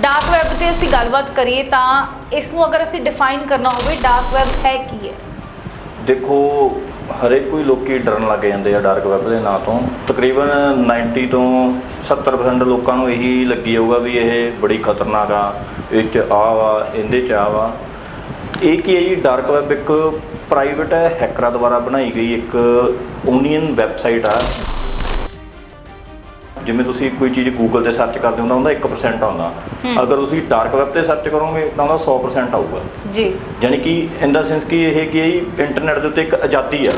Dark web ਤੇ ਅਸੀਂ ਗੱਲਬਾਤ ਕਰੀਏ ਤਾਂ ਇਸ ਨੂੰ ਅਗਰ ਅਸੀਂ ਡਿਫਾਈਨ ਕਰਨਾ ਹੋਵੇ ਡਾਰਕ ਵੈਬ ਹੈ ਕੀ ਹੈ? ਦੇਖੋ, ਹਰੇਕ ਕੋਈ ਲੋਕੀ ਡਰਨ ਲੱਗ ਜਾਂਦੇ ਆ ਡਾਰਕ ਵੈਬ ਦੇ ਨਾਂ ਤੋਂ। ਤਕਰੀਬਨ 90 ਤੋਂ 70% ਲੋਕਾਂ ਨੂੰ ਇਹੀ ਲੱਗੀ ਹੋਊਗਾ ਵੀ ਇਹ ਬੜੀ ਖਤਰਨਾਕ ਆ, ਇਹ 'ਚ ਆ ਵਾ ਇਹਦੇ 'ਚ ਆ। ਵਾ ਇਹ ਕੀ ਹੈ ਜੀ? ਡਾਰਕ ਵੈਬ ਇੱਕ ਪ੍ਰਾਈਵੇਟ ਹੈਕਰਾਂ ਦੁਆਰਾ ਬਣਾਈ ਗਈ ਇੱਕ ਓਨੀਅਨ ਵੈਬਸਾਈਟ ਆ। ਜਿਵੇਂ ਤੁਸੀਂ ਕੋਈ ਚੀਜ਼ ਗੂਗਲ ਤੇ ਸਰਚ ਕਰਦੇ ਹੋ ਤਾਂ ਉਹਦਾ 1% ਆਉਂਦਾ। ਅਗਰ ਤੁਸੀਂ ਡਾਰਕ ਵੈਬ ਤੇ ਸਰਚ ਕਰੋਗੇ ਤਾਂ ਉਹਦਾ 100% ਆਊਗਾ। ਜੀ। ਯਾਨੀ ਕਿ ਇਨ ਦਾ ਸੈਂਸ ਕਿ ਇਹ ਕੀ ਹੈ ਇੰਟਰਨੈਟ ਦੇ ਉੱਤੇ ਇੱਕ ਆਜ਼ਾਦੀ ਆ।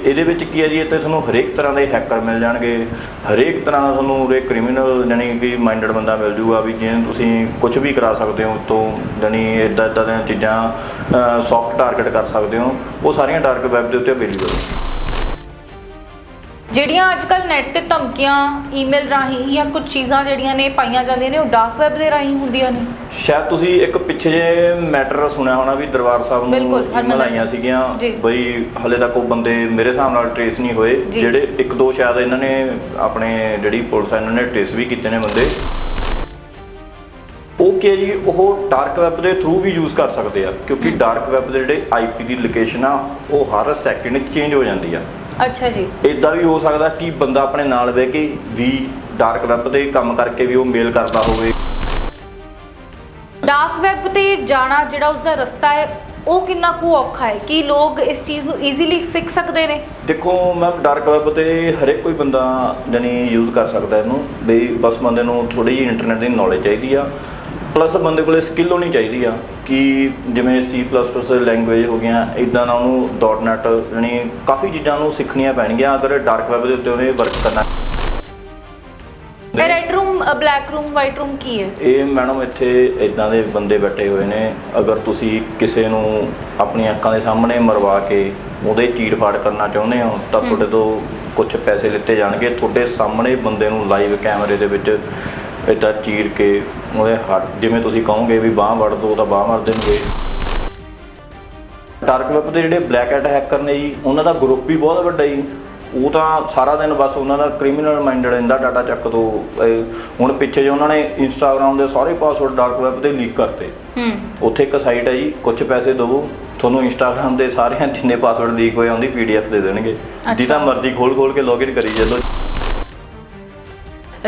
ਇਹਦੇ ਵਿੱਚ ਕੀ ਹੈ ਜੀ ਇੱਥੇ ਤੁਹਾਨੂੰ ਹਰੇਕ ਤਰ੍ਹਾਂ ਦੇ ਹੈਕਰ ਮਿਲ ਜਾਣਗੇ। ਹਰੇਕ ਤਰ੍ਹਾਂ ਦਾ ਤੁਹਾਨੂੰ ਉਰੇ ਕ੍ਰਿਮੀਨਲ ਯਾਨੀ ਕਿ ਮਾਈਂਡਡ ਬੰਦਾ ਮਿਲ ਜੂਗਾ ਵੀ ਜਿਹਨੂੰ ਤੁਸੀਂ ਕੁਝ ਵੀ ਕਰਾ ਸਕਦੇ ਹੋ ਤੋਂ ਯਾਨੀ ਇਦਾਂ ਇਦਾਂ ਦੀਆਂ ਚੀਜ਼ਾਂ ਸੌਫਟ ਟਾਰਗੇਟ ਕਰ ਸਕਦੇ ਹੋ। ਉਹ ਸਾਰੀਆਂ ਡਾਰਕ ਵੈਬ ਦੇ ਉੱਤੇ ਅਵੇਲੇਬਲ ਜਿਹੜੀਆਂ ਅੱਜ ਕੱਲ ਨੈਟ ਤੇ ਧਮਕੀਆਂ ਈਮੇਲ ਰਾਹੀਂ ਜਾਂ ਕੁਝ ਚੀਜ਼ਾਂ ਜਿਹੜੀਆਂ ਨੇ ਪਾਈਆਂ ਜਾਂਦੀਆਂ ਨੇ ਉਹ ਡਾਰਕ ਵੈਬ ਦੇ ਰਾਹੀਂ ਹੁੰਦੀਆਂ ਨੇ ਸ਼ਾਇਦ ਤੁਸੀਂ ਇੱਕ ਪਿੱਛੇ ਜੇ ਮੈਟਰ ਸੁਣਿਆ ਹੋਣਾ ਵੀ ਦਰਬਾਰ ਸਾਹਿਬ ਨੂੰ ਬਿਲਕੁਲ, ਆਈਆਂ ਸਾਹਿਬ। ਸੀਗੀਆਂ ਜੀ। ਬਈ ਹਲੇ ਤੱਕ ਉਹ ਬੰਦੇ ਮੇਰੇ ਹਿਸਾਬ ਨਾਲ ਟ੍ਰੇਸ ਨਹੀਂ ਹੋਏ ਜੀ। ਜਿਹੜੇ ਇੱਕ ਦੋ ਸ਼ਾਇਦ ਇਹਨਾਂ ਨੇ ਆਪਣੇ ਜਿਹੜੀ ਪੁਲਿਸ ਆ ਇਹਨਾਂ ਨੇ ਟ੍ਰੇਸ ਵੀ ਕੀਤੇ ਨੇ ਬੰਦੇ ਉਹ ਕੀ ਹੈ ਜੀ ਉਹ ਡਾਰਕ ਵੈਬ ਦੇ ਥਰੂ ਵੀ ਯੂਜ਼ ਕਰ ਸਕਦੇ ਆ ਕਿਉਂਕਿ ਡਾਰਕ ਵੈਬ ਦੇ ਜਿਹੜੇ ਆਈਪੀ ਦੀ ਲੋਕੇਸ਼ਨ ਆ ਉਹ ਹਰ ਸੈਕਿੰਡ ਚੇਂਜ ਹੋ ਜਾਂਦੀ ਆ ਅੱਛਾ ਜੀ। ਇਦਾਂ ਵੀ ਹੋ ਸਕਦਾ ਕਿ ਬੰਦਾ ਆਪਣੇ ਨਾਲ ਬਹਿ ਕੇ ਵੀ ਡਾਰਕ ਵੈਬ ਤੇ ਕੰਮ ਕਰਕੇ ਵੀ ਉਹ ਮੇਲ ਕਰਦਾ ਹੋਵੇ। ਡਾਰਕ ਵੈਬ ਤੇ ਜਾਣਾ ਜਿਹੜਾ ਉਸ ਦਾ ਰਸਤਾ ਹੈ ਉਹ ਕਿੰਨਾ ਕੁ ਔਖਾ ਹੈ? ਕਿ ਲੋਕ ਇਸ ਚੀਜ਼ ਨੂੰ ਈਜ਼ੀਲੀ ਸਿੱਖ ਸਕਦੇ ਨੇ? ਦੇਖੋ ਮੈਮ ਡਾਰਕ ਵੈਬ ਤੇ ਹਰੇਕ ਕੋਈ ਬੰਦਾ ਜਾਨੀ ਯੂਜ਼ ਕਰ ਸਕਦਾ ਇਹਨੂੰ ਵੀ ਬਸ ਬੰਦੇ ਨੂੰ ਥੋੜੀ ਜਿਹੀ ਇੰਟਰਨੈਟ ਦੀ ਨੌਲੇਜ ਚਾਹੀਦੀ ਆ। ਪਲੱਸ ਬੰਦੇ ਕੋਲੇ ਸਕਿੱਲ ਹੋਣੀ ਚਾਹੀਦੀ ਆ ਕਿ ਜਿਵੇਂ C++ ਲੈਂਗੁਏਜ ਹੋ ਗਿਆ ਇਦਾਂ ਦਾ ਉਹਨੂੰ .NET ਜਾਨੀ ਕਾਫੀ ਚੀਜ਼ਾਂ ਨੂੰ ਸਿੱਖਣੀਆਂ ਪੈਣਗੀਆਂ ਅਗਰ ਡਾਰਕ ਵੈਬ ਦੇ ਉੱਤੇ ਉਹਨੇ ਵਰਕ ਕਰਨਾ। Red room black room white room ਕੀ ਹੈ? ਇਹ ਮੈਡਮ ਇੱਥੇ ਇਦਾਂ ਦੇ ਬੰਦੇ ਬੈਠੇ ਹੋਏ ਨੇ ਅਗਰ ਤੁਸੀਂ ਕਿਸੇ ਨੂੰ ਆਪਣੀਆਂ ਅੱਖਾਂ ਦੇ ਸਾਹਮਣੇ ਮਰਵਾ ਕੇ ਉਹਦੇ ਚੀੜ ਫਾੜ ਕਰਨਾ ਚਾਹੁੰਦੇ ਹੋ ਤਾਂ ਤੁਹਾਡੇ ਤੋਂ ਕੁਝ ਪੈਸੇ ਲਿੱਤੇ ਜਾਣਗੇ। ਤੁਹਾਡੇ ਸਾਹਮਣੇ ਬੰਦੇ ਨੂੰ ਲਾਈਵ ਕੈਮਰੇ ਦੇ ਵਿੱਚ ਇਦਾਂ ਚੀਰ ਕੇ ਉਹਦੇ ਹੱਥ ਜਿਵੇਂ ਤੁਸੀਂ ਕਹੋਗੇ ਵੀ ਬਾਹ ਵੜ ਦੋ ਤਾਂ ਬਾਹ ਮਾਰ ਦੇਣਗੇ। ਡਾਰਕ ਵੈਬ ਦੇ ਜਿਹੜੇ ਬਲੈਕ ਹੈਟ ਹੈਕਰ ਨੇ ਜੀ ਉਹਨਾਂ ਦਾ ਗਰੁੱਪ ਵੀ ਬਹੁਤ ਵੱਡਾ ਜੀ। ਉਹ ਤਾਂ ਸਾਰਾ ਦਿਨ ਬਸ ਉਹਨਾਂ ਦਾ ਕ੍ਰਿਮੀਨਲ ਮਾਈਂਡਡ ਇਹਦਾ ਡਾਟਾ ਚੱਕ ਦੋ। ਹੁਣ ਪਿੱਛੇ ਜੇ ਉਹਨਾਂ ਨੇ ਇੰਸਟਾਗ੍ਰam ਦੇ ਸਾਰੇ ਪਾਸਵਰਡ ਡਾਰਕ ਵੈਬ ਤੇ ਲੀਕ ਕਰਤੇ। ਹੂੰ। ਉੱਥੇ ਇੱਕ ਸਾਈਟ ਹੈ ਜੀ ਕੁਝ ਪੈਸੇ ਦਿਵੋ ਤੁਹਾਨੂੰ ਇੰਸਟਾਗ੍ਰam ਦੇ ਸਾਰਿਆਂ ਜਿੰਨੇ ਪਾਸਵਰਡ ਲੀਕ ਹੋਏ ਉਹਦੀ ਪੀਡੀਐਫ ਦੇ ਦੇਣਗੇ। ਜਿੱਦਾਂ ਮਰਜ਼ੀ ਖੋਲ ਖੋਲ ਕੇ ਲੌਗਇਨ ਕਰੀ ਚੱਲੋ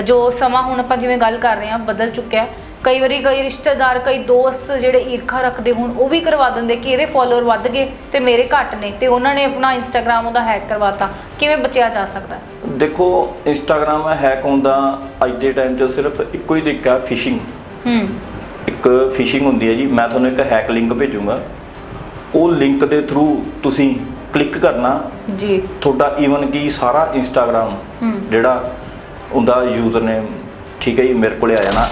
ਜੋ ਸਮਾਂ ਹੁਣ ਆਪਾਂ ਜਿਵੇਂ ਗੱਲ ਕਰ ਰਹੇ ਹਾਂ ਬਦਲ ਚੁੱਕਿਆ ਕਈ ਵਾਰੀ ਕਈ ਰਿਸ਼ਤੇਦਾਰ ਕਈ ਦੋਸਤ ਜਿਹੜੇ ਈਰਖਾ ਰੱਖਦੇ ਹੁਣ ਉਹ ਵੀ ਕਰਵਾ ਦਿੰਦੇ ਕਿ ਇਹਦੇ ਫਾਲੋਅਰ ਵੱਧ ਗਏ ਤੇ ਮੇਰੇ ਘੱਟ ਨੇ ਤੇ ਉਹਨਾਂ ਨੇ ਆਪਣਾ ਇੰਸਟਾਗ੍ਰam ਉਹਦਾ ਹੈਕ ਕਰਵਾਤਾ। ਕਿਵੇਂ ਬਚਿਆ ਜਾ ਸਕਦਾ? ਦੇਖੋ ਇੰਸਟਾਗ੍ਰam ਹੈਕ ਹੋਣ ਦਾ ਅੱਜ ਦੇ ਟਾਈਮ 'ਚ ਸਿਰਫ ਇੱਕੋ ਹੀ ਤਰੀਕਾ ਫਿਸ਼ਿੰਗ ਹੂੰ। ਇੱਕ ਫਿਸ਼ਿੰਗ ਹੁੰਦੀ ਹੈ ਜੀ ਮੈਂ ਤੁਹਾਨੂੰ ਇੱਕ ਹੈਕ ਲਿੰਕ ਭੇਜੂੰਗਾ। ਉਹ ਲਿੰਕ ਦੇ ਥਰੂ ਤੁਸੀਂ ਕਲਿੱਕ ਕਰਨਾ। ਜੀ। ਤੁਹਾਡਾ ਈਵਨ ਕੀ ਸਾਰਾ ਇੰਸਟਾਗ੍ਰam ਜਿਹੜਾ ਉਹਦਾ ਯੂਜ਼ਰ ਨੇਮ ਠੀਕ ਹੈ ਜੀ ਮੇਰੇ ਕੋਲੇ ਆ ਜਾਣਾ।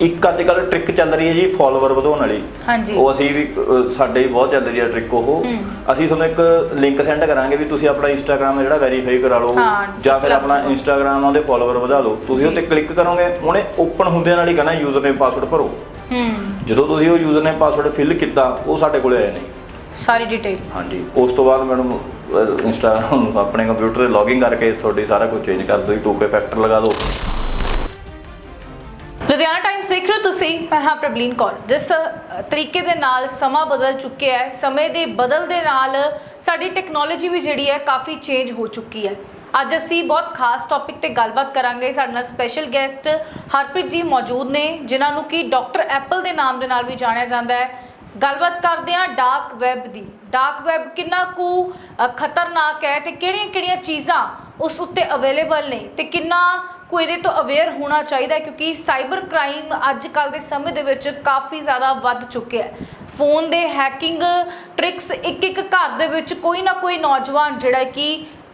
ਇੱਕ ਅੱਜ ਕੱਲ ਟ੍ਰਿਕ ਚੱਲ ਰਹੀ ਹੈ ਜੀ ਫਾਲੋਅਰ ਵਧਾਉਣ ਵਾਲੀ। ਹਾਂਜੀ। ਉਹ ਅਸੀਂ ਵੀ ਅਹ, ਸਾਡੇ ਵੀ ਬਹੁਤ ਚੱਲ ਰਹੀ ਹੈ ਟ੍ਰਿਕ ਉਹ। ਅਸੀਂ ਤੁਹਾਨੂੰ ਇੱਕ ਲਿੰਕ ਸੈਂਡ ਕਰਾਂਗੇ ਵੀ ਤੁਸੀਂ ਆਪਣਾ ਇੰਸਟਾਗ੍ਰam ਜਿਹੜਾ ਵੈਰੀਫਾਈ ਕਰਾ ਲਓ ਹਾਂ, ਜਾਂ ਫਿਰ ਆਪਣਾ। ਇੰਸਟਾਗ੍ਰam ਉਹਦੇ ਫਾਲੋਅਰ ਵਧਾ ਲਓ। ਤੁਸੀਂ ਉੱਤੇ ਕਲਿੱਕ ਕਰੋਗੇ ਉਹਨੇ ਓਪਨ ਹੁੰਦਿਆਂ ਨਾਲ ਹੀ ਕਹਿਣਾ ਯੂਜ਼ਰ ਨੇਮ ਪਾਸਵਰਡ ਭਰੋ। ਹੂੰ। ਜਦੋਂ ਤੁਸੀਂ ਉਹ ਯੂਜ਼ਰ ਨੇਮ ਪਾਸਵਰਡ ਫਿਲ ਕੀਤਾ ਉਹ ਸਾਡੇ ਕੋਲੇ ਆਇਆ ਨਹੀਂ। ਸਾਰੀ ਡਿਟੇਲ ਹਾਂਜੀ ਉਸ ਤੋਂ ਬਾਅਦ ਮੈਡਮ ਇੰਸਟਾਗ੍ਰਾਮ ਨੂੰ ਆਪਣੇ ਕੰਪਿਊਟਰ ਤੇ ਲੌਗਇਨ ਕਰਕੇ ਤੁਹਾਡੀ ਸਾਰਾ ਕੁਝ ਚੇਂਜ ਕਰ ਦਿਓ ਟੂਕੇ ਫੈਕਟਰ ਲਗਾ ਦਿਓ। ਲੁਧਿਆਣਾ ਟਾਈਮਸ ਦੇਖ ਰਹੇ ਹੋ ਤੁਸੀਂ ਮੈਂ ਹਾਂ ਪ੍ਰਬਲੀਨ ਕੌਰ। ਜਿਸ ਤਰੀਕੇ ਦੇ ਨਾਲ ਸਮਾਂ ਬਦਲ ਚੁੱਕਿਆ ਹੈ ਸਮੇਂ ਦੇ ਬਦਲ ਦੇ ਨਾਲ ਸਾਡੀ ਟੈਕਨੋਲੋਜੀ ਵੀ ਜਿਹੜੀ ਹੈ ਕਾਫੀ ਚੇਂਜ ਹੋ ਚੁੱਕੀ ਹੈ। ਅੱਜ ਅਸੀਂ ਬਹੁਤ ਖਾਸ ਟੌਪਿਕ ਤੇ ਗੱਲਬਾਤ ਕਰਾਂਗੇ। ਸਾਡੇ ਨਾਲ ਸਪੈਸ਼ਲ ਗੈਸਟ ਹਰਪ੍ਰੀਤ ਜੀ ਮੌਜੂਦ ਨੇ ਜਿਨ੍ਹਾਂ ਨੂੰ ਕਿ ਡਾਕਟਰ ਐਪਲ ਦੇ ਨਾਮ ਦੇ ਨਾਲ ਵੀ ਜਾਣਿਆ ਜਾਂਦਾ ਹੈ। ਗੱਲਬਾਤ ਕਰਦੇ ਹਾਂ ਡਾਰਕ ਵੈਬ ਦੀ। ਡਾਰਕ ਵੈਬ ਕਿੰਨਾ ਕੁ ਖਤਰਨਾਕ ਹੈ ਤੇ ਕਿਹੜੀਆਂ-ਕਿਹੜੀਆਂ ਚੀਜ਼ਾਂ ਉਸ ਉੱਤੇ ਅਵੇਲੇਬਲ ਨੇ ਤੇ ਕਿੰਨਾ ਕੋ ਇਹਦੇ ਤੋਂ ਅਵੇਅਰ ਹੋਣਾ ਚਾਹੀਦਾ ਕਿਉਂਕਿ ਸਾਈਬਰ ਕ੍ਰਾਈਮ ਅੱਜ ਕੱਲ ਦੇ ਸਮੇਂ ਦੇ ਵਿੱਚ ਕਾਫੀ ਜ਼ਿਆਦਾ ਵੱਧ ਚੁੱਕਿਆ ਹੈ। ਫੋਨ ਦੇ ਹੈਕਿੰਗ ਟ੍ਰਿਕਸ ਇੱਕ ਇੱਕ ਘਰ ਦੇ ਵਿੱਚ ਕੋਈ ਨਾ ਕੋਈ ਨੌਜਵਾਨ ਜਿਹੜਾ ਕਿ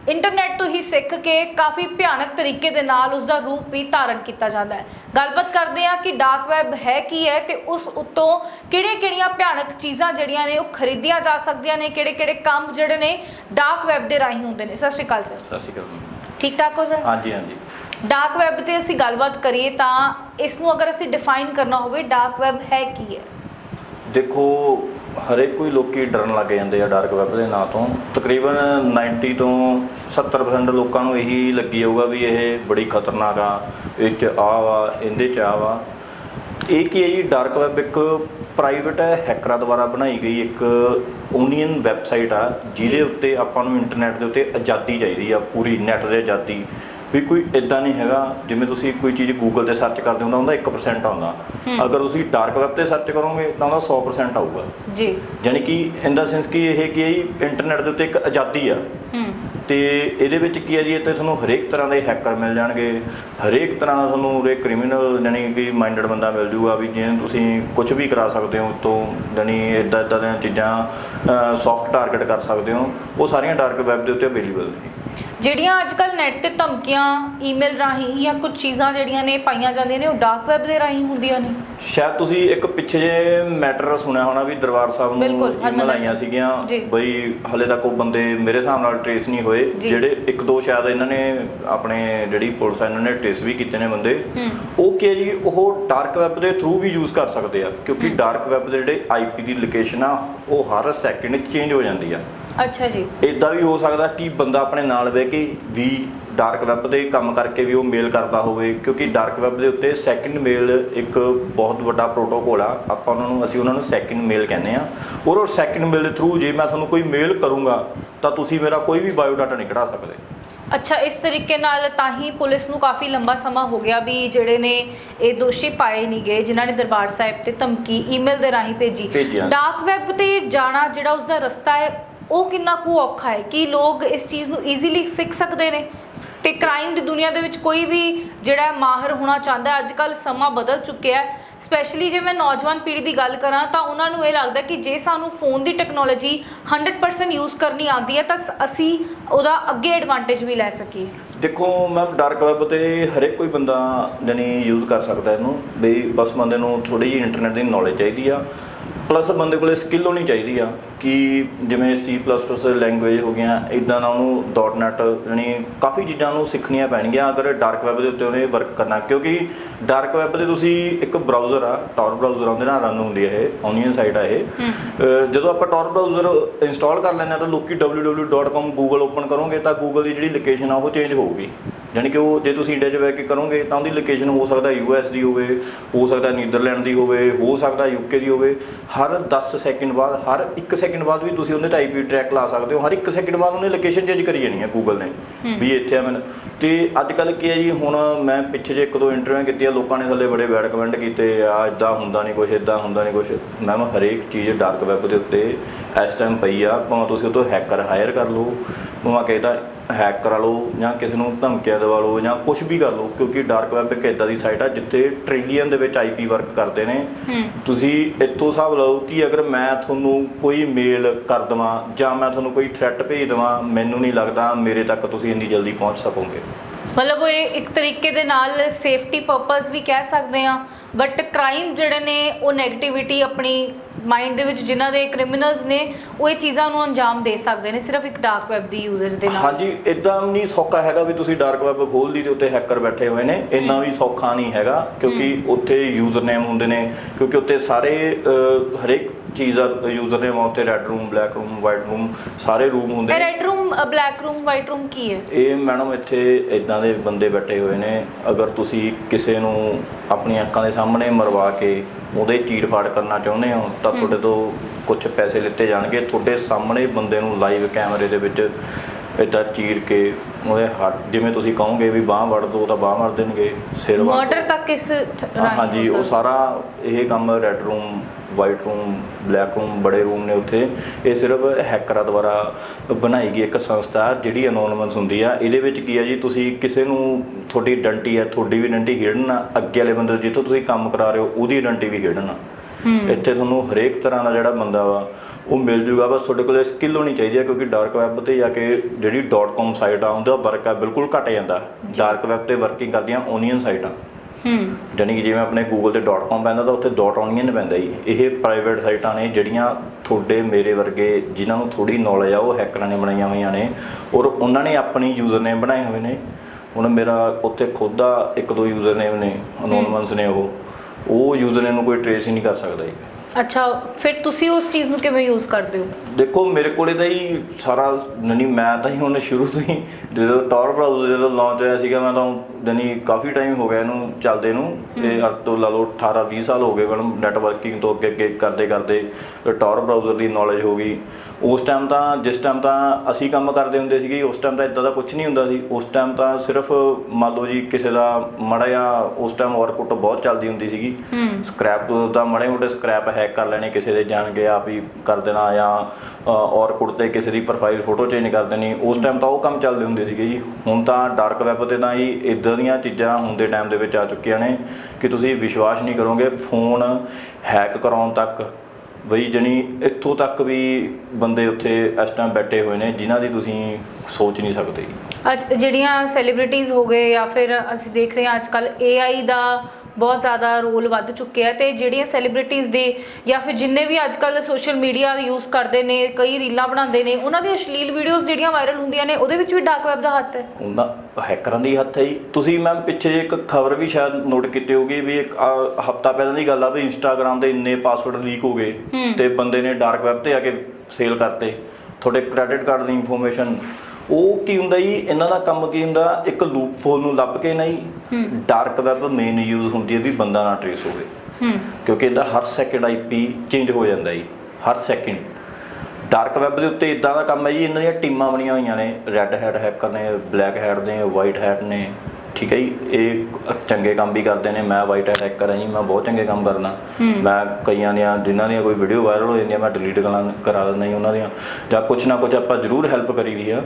ਇੰਟਰਨੈਟ ਤੋਂ ਹੀ ਸਿੱਖ ਕੇ ਕਾਫੀ ਭਿਆਨਕ ਤਰੀਕੇ ਦੇ ਨਾਲ ਉਸ ਦਾ ਰੂਪ ਵੀ ਧਾਰਨ ਕੀਤਾ ਜਾਂਦਾ ਹੈ। ਗੱਲਬਾਤ ਕਰਦੇ ਹਾਂ ਕਿ ਡਾਰਕ ਵੈਬ ਹੈ ਕੀ ਹੈ ਤੇ ਉਸ ਉੱਤੋਂ ਕਿਹੜੀਆਂ-ਕਿਹੜੀਆਂ ਭਿਆਨਕ ਚੀਜ਼ਾਂ ਜਿਹੜੀਆਂ ਨੇ ਉਹ ਖਰੀਦੀਆਂ ਜਾ ਸਕਦੀਆਂ ਨੇ ਕਿਹੜੇ-ਕਿਹੜੇ ਕੰਮ ਜਿਹੜੇ ਨੇ ਡਾਰਕ ਵੈਬ ਦੇ ਰਾਹੀਂ ਹੁੰਦੇ ਨੇ। ਸਤਿ ਸ਼੍ਰੀ ਅਕਾਲ ਸਰ। ਸਤਿ ਸ਼੍ਰੀ ਅਕਾਲ ਠੀਕ ਠਾਕ ਹੋ ਸਰ? ਹਾਂਜੀ ਹਾਂਜੀ। ਡਾਰਕ ਵੈਬ ਤੇ ਅਸੀਂ ਗੱਲਬਾਤ ਕਰੀਏ ਤਾਂ ਇਸ ਨੂੰ ਅਗਰ ਅਸੀਂ ਡਿਫਾਈਨ ਕਰਨਾ ਹੋਵੇ ਡਾਰਕ ਵੈਬ ਹੈ ਕੀ ਹੈ? ਦੇਖੋ ਹਰੇਕ ਕੋਈ ਲੋਕੀ ਡਰਨ ਲੱਗ ਜਾਂਦੇ ਆ ਡਾਰਕ ਵੈਬ ਦੇ ਨਾਂ ਤੋਂ। ਤਕਰੀਬਨ 90 ਤੋਂ 70% ਲੋਕਾਂ ਨੂੰ ਇਹੀ ਲੱਗੀ ਹੋਊਗਾ ਵੀ ਇਹ ਬੜੀ ਖਤਰਨਾਕ ਆ ਇਹ 'ਚ ਆ ਵਾ ਇਹਦੇ 'ਚ ਆ। ਵਾ ਇਹ ਕੀ ਹੈ ਜੀ ਡਾਰਕ ਵੈਬ ਇੱਕ ਪ੍ਰਾਈਵੇਟ ਹੈਕਰਾਂ ਦੁਆਰਾ ਬਣਾਈ ਗਈ ਇੱਕ ਓਨੀਅਨ ਵੈਬਸਾਈਟ ਆ ਜਿਹਦੇ ਉੱਤੇ ਆਪਾਂ ਨੂੰ ਇੰਟਰਨੈਟ ਦੇ ਉੱਤੇ ਆਜ਼ਾਦੀ ਚਾਹੀਦੀ ਆ ਪੂਰੀ ਨੈਟ ਦੇ ਆਜ਼ਾਦੀ। ਵੀ ਕੋਈ ਇਦਾਂ ਨਹੀਂ ਹੈਗਾ ਜਿਵੇਂ ਤੁਸੀਂ ਕੋਈ ਚੀਜ਼ ਗੂਗਲ ਤੇ ਸਰਚ ਕਰਦੇ ਹੋ ਤਾਂ ਉਹਦਾ 1% ਆਉਂਦਾ। ਅਗਰ ਤੁਸੀਂ ਡਾਰਕ ਵੈਬ ਤੇ ਸਰਚ ਕਰੋਗੇ ਤਾਂ ਉਹਦਾ 100% ਆਊਗਾ। ਜੀ। ਯਾਨੀ ਕਿ ਇਨ ਦਾ ਸੈਂਸ ਕਿ ਇਹ ਕੀ ਹੈ ਇੰਟਰਨੈਟ ਦੇ ਉੱਤੇ ਇੱਕ ਆਜ਼ਾਦੀ ਆ। ਤੇ ਇਹਦੇ ਵਿੱਚ ਕੀ ਹੈ ਜੀ ਇੱਥੇ ਤੁਹਾਨੂੰ ਹਰੇਕ ਤਰ੍ਹਾਂ ਦੇ ਹੈਕਰ ਮਿਲ ਜਾਣਗੇ। ਹਰੇਕ ਤਰ੍ਹਾਂ ਦਾ ਤੁਹਾਨੂੰ ਉਰੇ ਕ੍ਰਿਮੀਨਲ ਯਾਨੀ ਕਿ ਮਾਈਂਡਡ ਬੰਦਾ ਮਿਲ ਜੂਗਾ ਵੀ ਜਿਹਨੂੰ ਤੁਸੀਂ ਕੁਝ ਵੀ ਕਰਾ ਸਕਦੇ ਹੋ ਤੋਂ ਯਾਨੀ ਇਦਾਂ ਇਦਾਂ ਦੀਆਂ ਚੀਜ਼ਾਂ ਸੌਫਟ ਟਾਰਗੇਟ ਕਰ ਸਕਦੇ ਹੋ। ਉਹ ਸਾਰੀਆਂ ਡਾਰਕ ਵੈਬ ਦੇ ਉੱਤੇ ਅਵੇਲੇਬਲ ਨੇ। ਜਿਹੜੀਆਂ ਅੱਜ ਕੱਲ ਨੈਟ ਤੇ ਧਮਕੀਆਂ ਈਮੇਲ ਰਾਹੀਂ ਜਾਂ ਕੁਝ ਚੀਜ਼ਾਂ ਜਿਹੜੀਆਂ ਨੇ ਪਾਈਆਂ ਜਾਂਦੀਆਂ ਨੇ ਉਹ ਡਾਰਕ ਵੈਬ ਦੇ ਰਾਹੀਂ ਹੁੰਦੀਆਂ ਨੇ ਸ਼ਾਇਦ ਤੁਸੀਂ ਇੱਕ ਪਿੱਛੇ ਜੇ ਮੈਟਰ ਸੁਣਿਆ ਹੋਣਾ ਵੀ ਦਰਬਾਰ ਸਾਹਿਬ ਨੂੰ ਈਮੇਲ ਆਈਆਂ। ਸੀਗੀਆਂ। ਬਈ ਹਲੇ ਤੱਕ ਉਹ ਬੰਦੇ ਮੇਰੇ ਹਿਸਾਬ ਨਾਲ ਟ੍ਰੇਸ ਨਹੀਂ ਹੋਏ। ਜਿਹੜੇ ਇੱਕ ਦੋ ਸ਼ਾਇਦ ਇਹਨਾਂ ਨੇ ਆਪਣੇ ਜਿਹੜੀ ਪੁਲਿਸ ਆ ਇਹਨਾਂ ਨੇ ਟ੍ਰੇਸ ਵੀ ਕੀਤੇ ਨੇ ਬੰਦੇ ਉਹ ਕੀ ਜੀ ਉਹ ਡਾਰਕ ਵੈਬ ਦੇ ਥਰੂ ਵੀ ਯੂਜ਼ ਕਰ ਸਕਦੇ ਆ ਕਿਉਂਕਿ ਡਾਰਕ ਵੈਬ ਦੇ ਜਿਹੜੇ ਆਈਪੀ ਦੀ ਲੋਕੇਸ਼ਨ ਆ ਉਹ ਹਰ ਸੈਕਿੰਡ ਚੇਂਜ ਹੋ ਜਾਂਦੀ ਆ ਅੱਛਾ ਜੀ। ਇਦਾਂ ਵੀ ਹੋ ਸਕਦਾ ਕਿ ਬੰਦਾ ਆਪਣੇ ਨਾਲ ਬਹਿ ਕੇ ਵੀ ਡਾਰਕ ਵੈਬ ਦੇ ਕੰਮ ਕਰਕੇ ਵੀ ਉਹ ਮੇਲ ਕਰਦਾ ਹੋਵੇ ਕਿਉਂਕਿ ਡਾਰਕ ਵੈਬ ਦੇ ਉੱਤੇ ਸੈਕਿੰਡ ਮੇਲ ਇੱਕ ਬਹੁਤ ਵੱਡਾ ਪ੍ਰੋਟੋਕੋਲ ਆ। ਆਪਾਂ ਉਹਨਾਂ ਨੂੰ ਅਸੀਂ ਉਹਨਾਂ ਨੂੰ ਸੈਕਿੰਡ ਮੇਲ ਕਹਿੰਦੇ ਆ। ਔਰ ਉਹ ਸੈਕਿੰਡ ਮੇਲ ਦੇ ਥਰੂ ਜੇ ਮੈਂ ਤੁਹਾਨੂੰ ਕੋਈ ਮੇਲ ਕਰੂੰਗਾ ਤਾਂ ਤੁਸੀਂ ਮੇਰਾ ਕੋਈ ਵੀ ਬਾਇਓਡਾਟਾ ਨਹੀਂ ਕਢਾ ਸਕਦੇ। ਅੱਛਾ ਇਸ ਤਰੀਕੇ ਨਾਲ ਤਾਂ ਹੀ ਪੁਲਿਸ ਨੂੰ ਕਾਫੀ ਲੰਬਾ ਸਮਾਂ ਹੋ ਗਿਆ ਵੀ ਜਿਹੜੇ ਨੇ ਇਹ ਦੋਸ਼ੀ ਪਾਏ ਨਹੀਂ ਗਏ ਜਿਨ੍ਹਾਂ ਨੇ ਦਰਬਾਰ ਸਾਹਿਬ ਤੇ ਧਮਕੀ ਈਮੇਲ ਦੇ ਰਾਹੀਂ ਭੇਜੀ। ਡਾਰਕ ਵੈਬ ਤੇ ਜਾਣਾ ਜਿਹੜਾ ਉਸ ਦਾ ਰਸਤਾ ਹੈ ਉਹ ਕਿੰਨਾ ਕੁ ਔਖਾ ਹੈ ਕਿ ਲੋਕ ਇਸ ਚੀਜ਼ ਨੂੰ ਈਜ਼ੀਲੀ ਸਿੱਖ ਸਕਦੇ ਨੇ? ਤੇ ਕ੍ਰਾਈਮ ਦੀ ਦੁਨੀਆ ਦੇ ਵਿੱਚ ਕੋਈ ਵੀ ਜਿਹੜਾ ਮਾਹਰ ਹੋਣਾ ਚਾਹੁੰਦਾ ਅੱਜ ਕੱਲ ਸਮਾਂ ਬਦਲ ਚੁੱਕਿਆ ਹੈ। ਸਪੈਸ਼ਲੀ ਜੇ ਮੈਂ ਨੌਜਵਾਨ ਪੀੜ੍ਹੀ ਦੀ ਗੱਲ ਕਰਾਂ ਤਾਂ ਉਹਨਾਂ ਨੂੰ ਇਹ ਲੱਗਦਾ ਕਿ ਜੇ ਸਾਨੂੰ ਫੋਨ ਦੀ ਟੈਕਨੋਲੋਜੀ 100% ਯੂਜ਼ ਕਰਨੀ ਆਉਂਦੀ ਹੈ ਤਾਂ ਅਸੀਂ ਉਹਦਾ ਅੱਗੇ ਐਡਵਾਂਟੇਜ ਵੀ ਲੈ ਸਕੀਏ। ਦੇਖੋ ਮੈਮ ਡਾਰਕ ਵੈਬ ਤੇ ਹਰੇਕ ਕੋਈ ਬੰਦਾ ਜਾਨੀ ਯੂਜ਼ ਕਰ ਸਕਦਾ ਇਹਨੂੰ। ਵੀ ਬਸ ਬੰਦੇ ਨੂੰ ਥੋੜੀ ਜਿਹੀ ਇੰਟਰਨੈਟ ਦੀ ਨੌਲੇਜ ਚਾਹੀਦੀ ਆ। ਪਲੱਸ ਬੰਦੇ ਕੋਲੇ ਸਕਿੱਲ ਹੋਣੀ ਚਾਹੀਦੀ ਆ ਕਿ ਜਿਵੇਂ C++ ਲੈਂਗੁਏਜ ਹੋ ਗਿਆ ਇਦਾਂ ਦਾ ਉਹਨੂੰ .NET ਜਾਨੀ ਕਾਫੀ ਚੀਜ਼ਾਂ ਨੂੰ ਸਿੱਖਣੀਆਂ ਪੈਣਗੀਆਂ ਅਗਰ ਡਾਰਕ ਵੈਬ ਦੇ ਉੱਤੇ ਉਹਨੇ ਵਰਕ ਕਰਨਾ ਕਿਉਂਕਿ ਡਾਰਕ ਵੈਬ ਤੇ ਤੁਸੀਂ ਇੱਕ ਬਰਾਊਜ਼ਰ ਆ ਟੌਰ ਬਰਾਊਜ਼ਰ ਉਹਦੇ ਨਾਲ ਰਨ ਹੁੰਦੀ ਹੈ ਇਹ ਓਨੀਅਨ ਸਾਈਟ ਆ ਇਹ। ਜਦੋਂ ਆਪਾਂ ਟੌਰ ਬਰਾਊਜ਼ਰ ਇੰਸਟਾਲ ਕਰ ਲੈਂਦੇ ਆ ਤਾਂ ਲੋਕੀ www.com ਗੂਗਲ ਓਪਨ ਕਰੋਗੇ ਤਾਂ ਗੂਗਲ ਦੀ ਜਿਹੜੀ ਲੋਕੇਸ਼ਨ ਆ ਉਹ ਚੇਂਜ ਹੋਊਗੀ। ਯਾਨੀ ਕਿ ਉਹ ਜੇ ਤੁਸੀਂ ਇੰਡੀਆ 'ਚ ਬੈ ਕੇ ਕਰੋਗੇ ਤਾਂ ਉਹਦੀ ਲੋਕੇਸ਼ਨ ਹੋ ਸਕਦਾ ਯੂਐਸ ਦੀ ਹੋਵੇ ਹੋ ਸਕਦਾ ਨੀਦਰਲੈਂਡ ਦੀ ਹੋਵੇ ਹੋ ਸਕਦਾ ਯੂਕੇ ਦੀ ਹੋਵੇ ਹਰ 10 ਸੈਕਿੰਡ ਬਾਅਦ ਹਰ 1 ਸੈਕਿੰਡ ਬਾਅਦ ਵੀ ਤੁਸੀਂ ਉਹਦੇ ਤੇ ਆਈਪੀ ਟਰੈਕ ਲਾ ਸਕਦੇ ਹੋ ਹਰ 1 ਸੈਕਿੰਡ ਬਾਅਦ ਉਹਨੇ ਲੋਕੇਸ਼ਨ ਚੇਂਜ ਕਰੀ ਜਾਣੀ ਹੈ ਗੂਗਲ ਨੇ ਵੀ ਇੱਥੇ ਆ ਮੈਂ ਤੇ ਅੱਜ ਕੱਲ ਕੀ ਹੈ ਜੀ ਹੁਣ ਮੈਂ ਪਿੱਛੇ ਜੇ ਇੱਕ ਦੋ ਇੰਟਰਵਿਊ ਕੀਤੀਆਂ ਲੋਕਾਂ ਨੇ ਥੱਲੇ ਬੜੇ ਬੈਡ ਕਮੈਂਟ ਕੀਤੇ ਆ ਇਦਾਂ ਹੁੰਦਾ ਨਹੀਂ ਕੁਝ ਇਦਾਂ ਹੁੰਦਾ ਨਹੀਂ ਕੁਝ ਮੈਮ ਹਰੇਕ ਚੀਜ਼ ਡਾਰਕ ਵੈਬ ਦੇ ਉੱਤੇ ਇਸ ਟਾਈਮ ਪਈ ਆ ਭਾਵੇਂ ਤੁਸੀਂ ਉਹ ਤੋਂ ਹੈਕਰ ਹਾਇਰ ਕਰ ਲਓ ਭਾਵੇਂ ਕਹਿੰਦਾ ਹੈਕ ਕਰਾ ਲਓ ਜਾਂ ਕਿਸੇ ਨੂੰ ਧਮਕੀਆਂ ਦਿਵਾ ਲਓ ਜਾਂ ਕੁਝ ਵੀ ਕਰ ਲਓ ਕਿਉਂਕਿ ਡਾਰਕ ਵੈਬ ਇੱਕ ਇਦਾਂ ਦੀ ਸਾਈਟ ਆ ਜਿੱਥੇ ਟ੍ਰਿਲੀਅਨ ਦੇ ਵਿੱਚ ਆਈਪੀ ਵਰਕ ਕਰਦੇ ਨੇ। ਤੁਸੀਂ ਇੱਥੋਂ ਹਿਸਾਬ ਲਓ ਕਿ ਅਗਰ ਮੈਂ ਤੁਹਾਨੂੰ ਕੋਈ ਮੇਲ ਕਰ ਦਵਾਂ ਜਾਂ ਮੈਂ ਤੁਹਾਨੂੰ ਕੋਈ ਥ੍ਰੈਟ ਭੇਜ ਦਵਾਂ ਮੈਨੂੰ ਨਹੀਂ ਲੱਗਦਾ ਮੇਰੇ ਤੱਕ ਤੁਸੀਂ ਇੰਨੀ ਜਲਦੀ ਪਹੁੰਚ ਸਕੋਗੇ। ਮਤਲਬ ਉਹ ਇਹ ਇੱਕ ਤਰੀਕੇ ਦੇ ਨਾਲ ਸੇਫਟੀ ਪਰਪਸ ਵੀ ਕਹਿ ਸਕਦੇ ਆ ਬਟ ਕ੍ਰਾਈਮ ਜਿਹੜੇ ਨੇ ਉਹ 네ਗੇਟਿਵਿਟੀ ਆਪਣੀ ਮਾਈਂਡ ਦੇ ਵਿੱਚ ਜਿਨ੍ਹਾਂ ਦੇ ਕ੍ਰਿਮੀਨਲਸ ਨੇ ਉਹ ਇਹ ਚੀਜ਼ਾਂ ਨੂੰ ਅੰਜਾਮ ਦੇ ਸਕਦੇ ਨੇ ਸਿਰਫ ਇੱਕ ਡਾਰਕ ਵੈਬ ਦੀ ਯੂਜ਼ੇਜ ਦੇ ਨਾਲ। ਹਾਂਜੀ ਇਦਾਂ ਨਹੀਂ ਸੌਖਾ ਹੈਗਾ ਵੀ ਤੁਸੀਂ ਡਾਰਕ ਵੈਬ ਖੋਲ ਲਈ ਤੇ ਉੱਤੇ ਹੈਕਰ ਬੈਠੇ ਹੋਏ ਨੇ ਇੰਨਾ ਵੀ ਸੌਖਾ ਨਹੀਂ ਹੈਗਾ ਕਿਉਂਕਿ ਉੱਥੇ ਯੂਜ਼ਰ ਨੇਮ ਹੁੰਦੇ ਨੇ ਕਿਉਂਕਿ ਉੱਤੇ ਸਾਰੇ ਹਰੇਕ ਚੀਜ਼ ਦਾ ਯੂਜ਼ਰ ਨੇਮ ਉੱਤੇ red room black room white room ਸਾਰੇ ਰੂਮ ਹੁੰਦੇ ਨੇ। Red room black room white room ਕੀ ਹੈ? ਇਹ ਮੈਡਮ ਇੱਥੇ ਇਦਾਂ ਦੇ ਬੰਦੇ ਬੈਠੇ ਹੋਏ ਨੇ। ਅਗਰ ਤੁਸੀਂ ਕਿਸੇ ਨੂੰ ਆਪਣੀਆਂ ਅੱਖਾਂ ਦੇ ਸਾਹਮਣੇ ਮਰਵਾ ਕੇ ਉਹਦੇ ਚੀੜ ਫਾੜ ਕਰਨਾ ਚਾਹੁੰਦੇ ਹੋ ਤਾਂ ਤੁਹਾਡੇ ਤੋਂ ਕੁਝ ਪੈਸੇ ਲਿੱਤੇ ਜਾਣਗੇ। ਤੁਹਾਡੇ ਸਾਹਮਣੇ ਬੰਦੇ ਨੂੰ ਲਾਈਵ ਕੈਮਰੇ ਦੇ ਵਿੱਚ ਇਦਾਂ ਚੀਰ ਕੇ ਉਹਦੇ ਹੱਥ ਜਿਵੇਂ ਤੁਸੀਂ ਕਹੋਗੇ ਵੀ ਬਾਹ ਵੜ ਦੋ ਤਾਂ ਬਾਹ ਵੜ ਦੇਣਗੇ ਸਿਰ ਵੜ ਮਰਡਰ ਤੱਕ ਇਸ ਰਾਹੀਂ ਹਾਂਜੀ ਹੋ ਉਹ ਸਕਦਾ। ਸਾਰਾ ਇਹ ਕੰਮ red room white room black room ਬੜੇ ਰੂਮ ਨੇ ਉੱਥੇ। ਇਹ ਸਿਰਫ ਹੈਕਰਾਂ ਦੁਆਰਾ ਬਣਾਈ ਗਈ ਇੱਕ ਸੰਸਥਾ ਜਿਹੜੀ ਅਨੋਨਿਮਸ ਹੁੰਦੀ ਆ। ਇਹਦੇ ਵਿੱਚ ਕੀ ਆ ਜੀ ਤੁਸੀਂ ਕਿਸੇ ਨੂੰ ਤੁਹਾਡੀ ਆਇਡੈਂਟੀ ਹੈ ਤੁਹਾਡੀ ਵੀ ਆਇਡੈਂਟੀ ਹਿਡਨ ਆ ਅੱਗੇ ਵਾਲੇ ਬੰਦੇ ਜਿੱਥੋਂ ਤੁਸੀਂ ਕੰਮ ਕਰਾ ਰਹੇ ਹੋ ਉਹਦੀ ਆਇਡੈਂਟੀ ਵੀ ਹਿਡਨ ਆ। ਇੱਥੇ ਤੁਹਾਨੂੰ ਹਰੇਕ ਤਰ੍ਹਾਂ ਦਾ ਜਿਹੜਾ ਬੰਦਾ ਵਾ ਉਹ ਮਿਲ ਜੂਗਾ। ਬਸ ਤੁਹਾਡੇ ਕੋਲ ਸਕਿੱਲ ਹੋਣੀ ਚਾਹੀਦੀ ਹੈ ਕਿਉਂਕਿ ਡਾਰਕ ਵੈਬ ਤੇ ਜਾ ਕੇ ਜਿਹੜੀ .com ਸਾਈਟ ਆ ਉਹਦਾ ਵਰਕ ਆ ਬਿਲਕੁਲ ਘਟ ਜਾਂਦਾ। ਡਾਰਕ ਵੈਬ ਤੇ ਵਰਕਿੰਗ ਕਰਦੀਆਂ ਓਨੀਅਨ ਸਾਈਟਾਂ ਹੂੰ। ਜਾਣੀ ਕਿ ਜਿਵੇਂ ਆਪਣੇ ਗੂਗਲ ਤੇ .com ਪੈਂਦਾ ਤਾਂ ਉੱਥੇ .onion ਪੈਂਦਾ ਜੀ। ਇਹ ਪ੍ਰਾਈਵੇਟ ਸਾਈਟਾਂ ਨੇ ਜਿਹੜੀਆਂ ਤੁਹਾਡੇ ਮੇਰੇ ਵਰਗੇ ਜਿਨ੍ਹਾਂ ਨੂੰ ਥੋੜੀ ਨੌਲੇਜ ਆ, ਉਹ ਹੈਕਰਾਂ ਨੇ ਬਣਾਈਆਂ ਹੋਈਆਂ ਨੇ। ਔਰ ਉਹਨਾਂ ਨੇ ਆਪਣੀ ਯੂਜ਼ਰ ਨੇਮ ਬਣਾਏ ਹੋਏ ਨੇ। ਹੁਣ ਮੇਰਾ ਉੱਥੇ ਖੁਦ ਦਾ ਇੱਕ ਦੋ ਯੂਜ਼ਰ ਨੇਮ ਨੇ ਅਨੋਨਿਮਸ ਨੇ ਉਹ। ਉਹ ਯੂਜ਼ਰ ਨੇਮ ਨੂੰ ਕੋਈ ਟਰੇਸ ਹੀ ਨਹੀਂ ਕਰ ਸਕਦਾ ਜੀ। ਅੱਛਾ ਫਿਰ ਤੁਸੀਂ ਉਸ ਚੀਜ਼ ਨੂੰ ਕਿਵੇਂ ਯੂਜ਼ ਕਰਦੇ ਹੋ? ਦੇਖੋ ਮੇਰੇ ਕੋਲੇ ਤਾਂ ਹੀ ਸਾਰਾ ਨਹੀਂ ਮੈਂ ਤਾਂ ਹੀ ਹੁਣ ਸ਼ੁਰੂ ਤੋਂ ਹੀ ਜਦੋਂ ਟੌਰ ਬਰਾਊਜ਼ਰ ਜਦੋਂ ਲਾਂਚ ਹੋਇਆ ਸੀਗਾ ਮੈਂ ਤਾਂ ਜਾਨੀ ਕਾਫੀ ਟਾਈਮ ਹੋ ਗਿਆ ਇਹਨੂੰ ਚੱਲਦੇ ਨੂੰ। ਇਹ ਅੱਜ ਤੋਂ ਲਾ ਲਓ 18 20 ਸਾਲ ਹੋ ਗਏ ਮੈਨੂੰ ਨੈਟਵਰਕਿੰਗ ਤੋਂ ਅੱਗੇ ਅੱਗੇ ਕਰਦੇ ਕਰਦੇ ਟੌਰ ਬਰਾਊਜ਼ਰ ਦੀ ਨੌਲੇਜ ਹੋ ਗਈ। ਉਸ ਟਾਈਮ ਤਾਂ ਜਿਸ ਟਾਈਮ ਤਾਂ ਅਸੀਂ ਕੰਮ ਕਰਦੇ ਹੁੰਦੇ ਸੀਗੇ ਉਸ ਟਾਈਮ ਤਾਂ ਇਦਾਂ ਦਾ ਕੁਝ ਨਹੀਂ ਹੁੰਦਾ ਸੀ। ਉਸ ਟਾਈਮ ਤਾਂ ਸਿਰਫ ਮੰਨ ਲਓ ਜੀ ਕਿਸੇ ਦਾ ਮੜਾ ਜਾਂ ਉਸ ਟਾਈਮ ਔਰਕੁੱਟ ਬਹੁਤ ਚੱਲਦੀ ਹੁੰਦੀ ਸੀਗੀ। ਸਕ੍ਰੈਪ ਦਾ ਮੜੇ ਮੋਟੇ ਸਕ੍ਰੈਪ ਹੈਕ ਕਰ ਲੈਣੇ, ਕਿਸੇ ਦੇ ਜਾਣ ਕੇ ਆਪ ਹੀ ਕਰ ਦੇਣਾ ਜਾਂ ਔਰਕੁੱਟ ਤੇ ਕਿਸੇ ਦੀ ਪ੍ਰੋਫਾਈਲ ਫੋਟੋ ਚੇਂਜ ਕਰ ਦੇਣੀ, ਉਸ ਟਾਈਮ ਤਾਂ ਉਹ ਕੰਮ ਚੱਲਦੇ ਹੁੰਦੇ ਸੀਗੇ ਜੀ। ਹੁਣ ਤਾਂ ਡਾਰਕ ਵੈਬ ਤੇ ਤਾਂ ਹੀ ਇਦਾਂ ਦੀਆਂ ਚੀਜ਼ਾਂ ਹੁਣ ਦੇ ਟਾਈਮ ਦੇ ਵਿੱਚ ਆ ਚੁੱਕੀਆਂ ਨੇ ਕਿ ਤੁਸੀਂ ਵਿਸ਼ਵਾਸ ਨਹੀਂ ਕਰੋਗੇ ਫੋਨ ਹੈਕ ਕਰਾਉਣ ਤੱਕ। ਬਈ ਜਣੀ ਇੱਥੋਂ ਤੱਕ ਵੀ ਬੰਦੇ ਉੱਥੇ ਇਸ ਟਾਈਮ ਬੈਠੇ ਹੋਏ ਨੇ ਜਿਨ੍ਹਾਂ ਦੀ ਤੁਸੀਂ ਸੋਚ ਨਹੀਂ ਸਕਦੇ। ਅੱਜ ਜਿਹੜੀਆਂ ਸੈਲੀਬ੍ਰਿਟੀਜ਼ ਹੋ ਗਏ ਜਾਂ ਫਿਰ ਅਸੀਂ ਦੇਖ ਰਹੇ ਹਾਂ ਅੱਜ ਕੱਲ AI ਦਾ ਬਹੁਤ ਜ਼ਿਆਦਾ ਰੋਲ ਵੱਧ ਚੁੱਕਿਆ ਹੈ ਤੇ ਜਿਹੜੀਆਂ ਸੈਲੀਬ੍ਰਿਟੀਜ਼ ਦੇ ਜਾਂ ਫਿਰ ਜਿੰਨੇ ਵੀ ਅੱਜ ਕੱਲ ਸੋਸ਼ਲ ਮੀਡੀਆ ਯੂਜ਼ ਕਰਦੇ ਨੇ ਕਈ ਰੀਲਾਂ ਬਣਾਉਂਦੇ ਨੇ ਉਹਨਾਂ ਦੀ ਅਸ਼ਲੀਲ ਵੀਡੀਓਜ਼ ਜਿਹੜੀਆਂ ਵਾਇਰਲ ਹੁੰਦੀਆਂ ਨੇ ਉਹਦੇ ਵਿੱਚ ਵੀ ਡਾਰਕ ਵੈਬ ਦਾ ਹੱਥ ਹੈ। ਉਹਨਾਂ ਹੈਕਰਾਂ ਦੀ ਹੱਥ ਹੈ ਜੀ। ਤੁਸੀਂ ਮੈਮ ਪਿੱਛੇ ਜਿਹੇ ਇੱਕ ਖਬਰ ਵੀ ਸ਼ਾਇਦ ਨੋਟ ਕੀਤੀ ਹੋਗੀ ਵੀ ਇੱਕ ਹਫਤਾ ਪਹਿਲਾਂ ਦੀ ਗੱਲ ਆ ਵੀ ਇੰਸਟਾਗ੍ਰam ਦੇ ਇੰਨੇ ਪਾਸਵਰਡ ਲੀਕ ਹੋ ਗਏ ਤੇ ਬੰਦੇ ਨੇ ਡਾਰਕ ਵੈਬ ਤੇ ਆ ਕੇ ਸੇਲ ਕਰਤੇ। ਤੁਹਾਡੇ ਕ੍ਰੈਡਿਟ ਕਾਰਡ ਦੀ ਇਨਫੋਰਮੇਸ਼ਨ ਉਹ ਕੀ ਹੁੰਦਾ ਜੀ? ਇਹਨਾਂ ਦਾ ਕੰਮ ਕੀ ਹੁੰਦਾ? ਇੱਕ ਲੂਪ ਫੋਲ ਨੂੰ ਲੱਭ ਕੇ ਨਹੀਂ ਡਾਰਕ ਵੈਬ ਮੇਨ ਯੂਜ਼ ਹੁੰਦੀ ਹੈ ਵੀ ਬੰਦਾ ਨਾ ਟ੍ਰੇਸ ਹੋਵੇ। ਕਿਉਂਕਿ ਇਹਦਾ ਹਰ ਸੈਕਿੰਡ ਆਈਪੀ ਚੇਂਜ ਹੋ ਜਾਂਦਾ ਜੀ ਹਰ ਸੈਕਿੰਡ ਡਾਰਕ ਵੈਬ ਦੇ ਉੱਤੇ ਇਦਾਂ ਦਾ ਕੰਮ ਹੈ ਜੀ ਇਹਨਾਂ ਦੀਆਂ ਟੀਮਾਂ ਬਣੀਆਂ ਹੋਈਆਂ ਨੇ। ਰੈੱਡ ਹੈਟ ਹੈਕਰ ਨੇ ਬਲੈਕ ਹੈਟ ਨੇ ਵਾਈਟ ਹੈਟ ਨੇ। ਠੀਕ ਹੈ ਜੀ ਇਹ ਚੰਗੇ ਕੰਮ ਵੀ ਕਰਦੇ ਨੇ ਮੈਂ ਵਾਈਟ ਹੈਟ ਹੈਕਰ ਹਾਂ ਜੀ ਮੈਂ ਬਹੁਤ ਚੰਗੇ ਕੰਮ ਕਰਨਾ ਮੈਂ ਕਈਆਂ ਦੀਆਂ ਜਿਨ੍ਹਾਂ ਦੀਆਂ ਕੋਈ ਵੀਡੀਓ ਵਾਇਰਲ ਹੋ ਜਾਂਦੀਆਂ ਮੈਂ ਡਿਲੀਟ ਕਰਾ ਕਰਾ ਦਿੰਦਾ ਜੀ ਉਹਨਾਂ ਦੀਆਂ। ਜਾਂ ਕੁਝ ਨਾ ਕੁਝ ਆਪਾਂ ਜ਼ਰੂਰ ਹੈਲਪ ਕਰੀ ਦੀ ਆ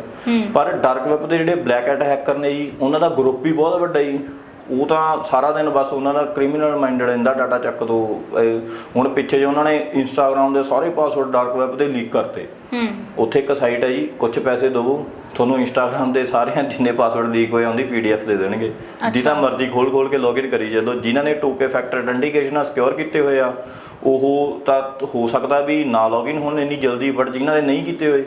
ਪਰ ਡਾਰਕ ਵੈਬ ਦੇ ਜਿਹੜੇ ਬਲੈਕ ਹੈਕਰ ਨੇ ਜੀ ਉਹਨਾਂ ਦਾ ਗਰੁੱਪ ਵੀ ਬਹੁਤ ਵੱਡਾ ਜੀ। ਉਹ ਤਾਂ ਸਾਰਾ ਦਿਨ ਬਸ ਉਹਨਾਂ ਦਾ ਕ੍ਰਿਮੀਨਲ ਮਾਈਂਡਡ ਇਹਦਾ ਡਾਟਾ ਚੱਕ ਦੋ ਹੁਣ ਪਿੱਛੇ ਜੇ ਉਹਨਾਂ ਨੇ ਇੰਸਟਾਗ੍ਰam ਦੇ ਸਾਰੇ ਪਾਸਵਰਡ ਡਾਰਕ ਵੈਬ ਤੇ ਲੀਕ ਕਰਤੇ। ਹੂੰ। ਉੱਥੇ ਇੱਕ ਸਾਈਟ ਹੈ ਜੀ ਕੁਝ ਪੈਸੇ ਦਿਵੋ ਤੁਹਾਨੂੰ ਇੰਸਟਾਗ੍ਰam ਦੇ ਸਾਰਿਆਂ ਜਿੰਨੇ ਪਾਸਵਰਡ ਲੀਕ ਹੋਏ ਉਹਦੀ ਪੀਡੀਐਫ ਦੇ ਦੇਣਗੇ। ਜਿਹਦਾ ਮਰਜ਼ੀ ਖੋਲ ਖੋਲ ਕੇ ਲੌਗਇਨ ਕਰੀ ਚੱਲੋ ਜਿਨ੍ਹਾਂ ਨੇ 2K ਫੈਕਟਰ ਅਥੈਂਟੀਕੇਸ਼ਨ ਸਿਕਿਉਰ ਕੀਤੇ ਹੋਏ ਆ ਉਹ ਤਾਂ ਹੋ ਸਕਦਾ ਵੀ ਨਾ ਲੌਗਇਨ ਹੋਣ ਇੰਨੀ ਜਲਦੀ ਬਟ ਜਿਨ੍ਹਾਂ ਦੇ ਨਹੀਂ ਕੀਤੇ ਹੋਏ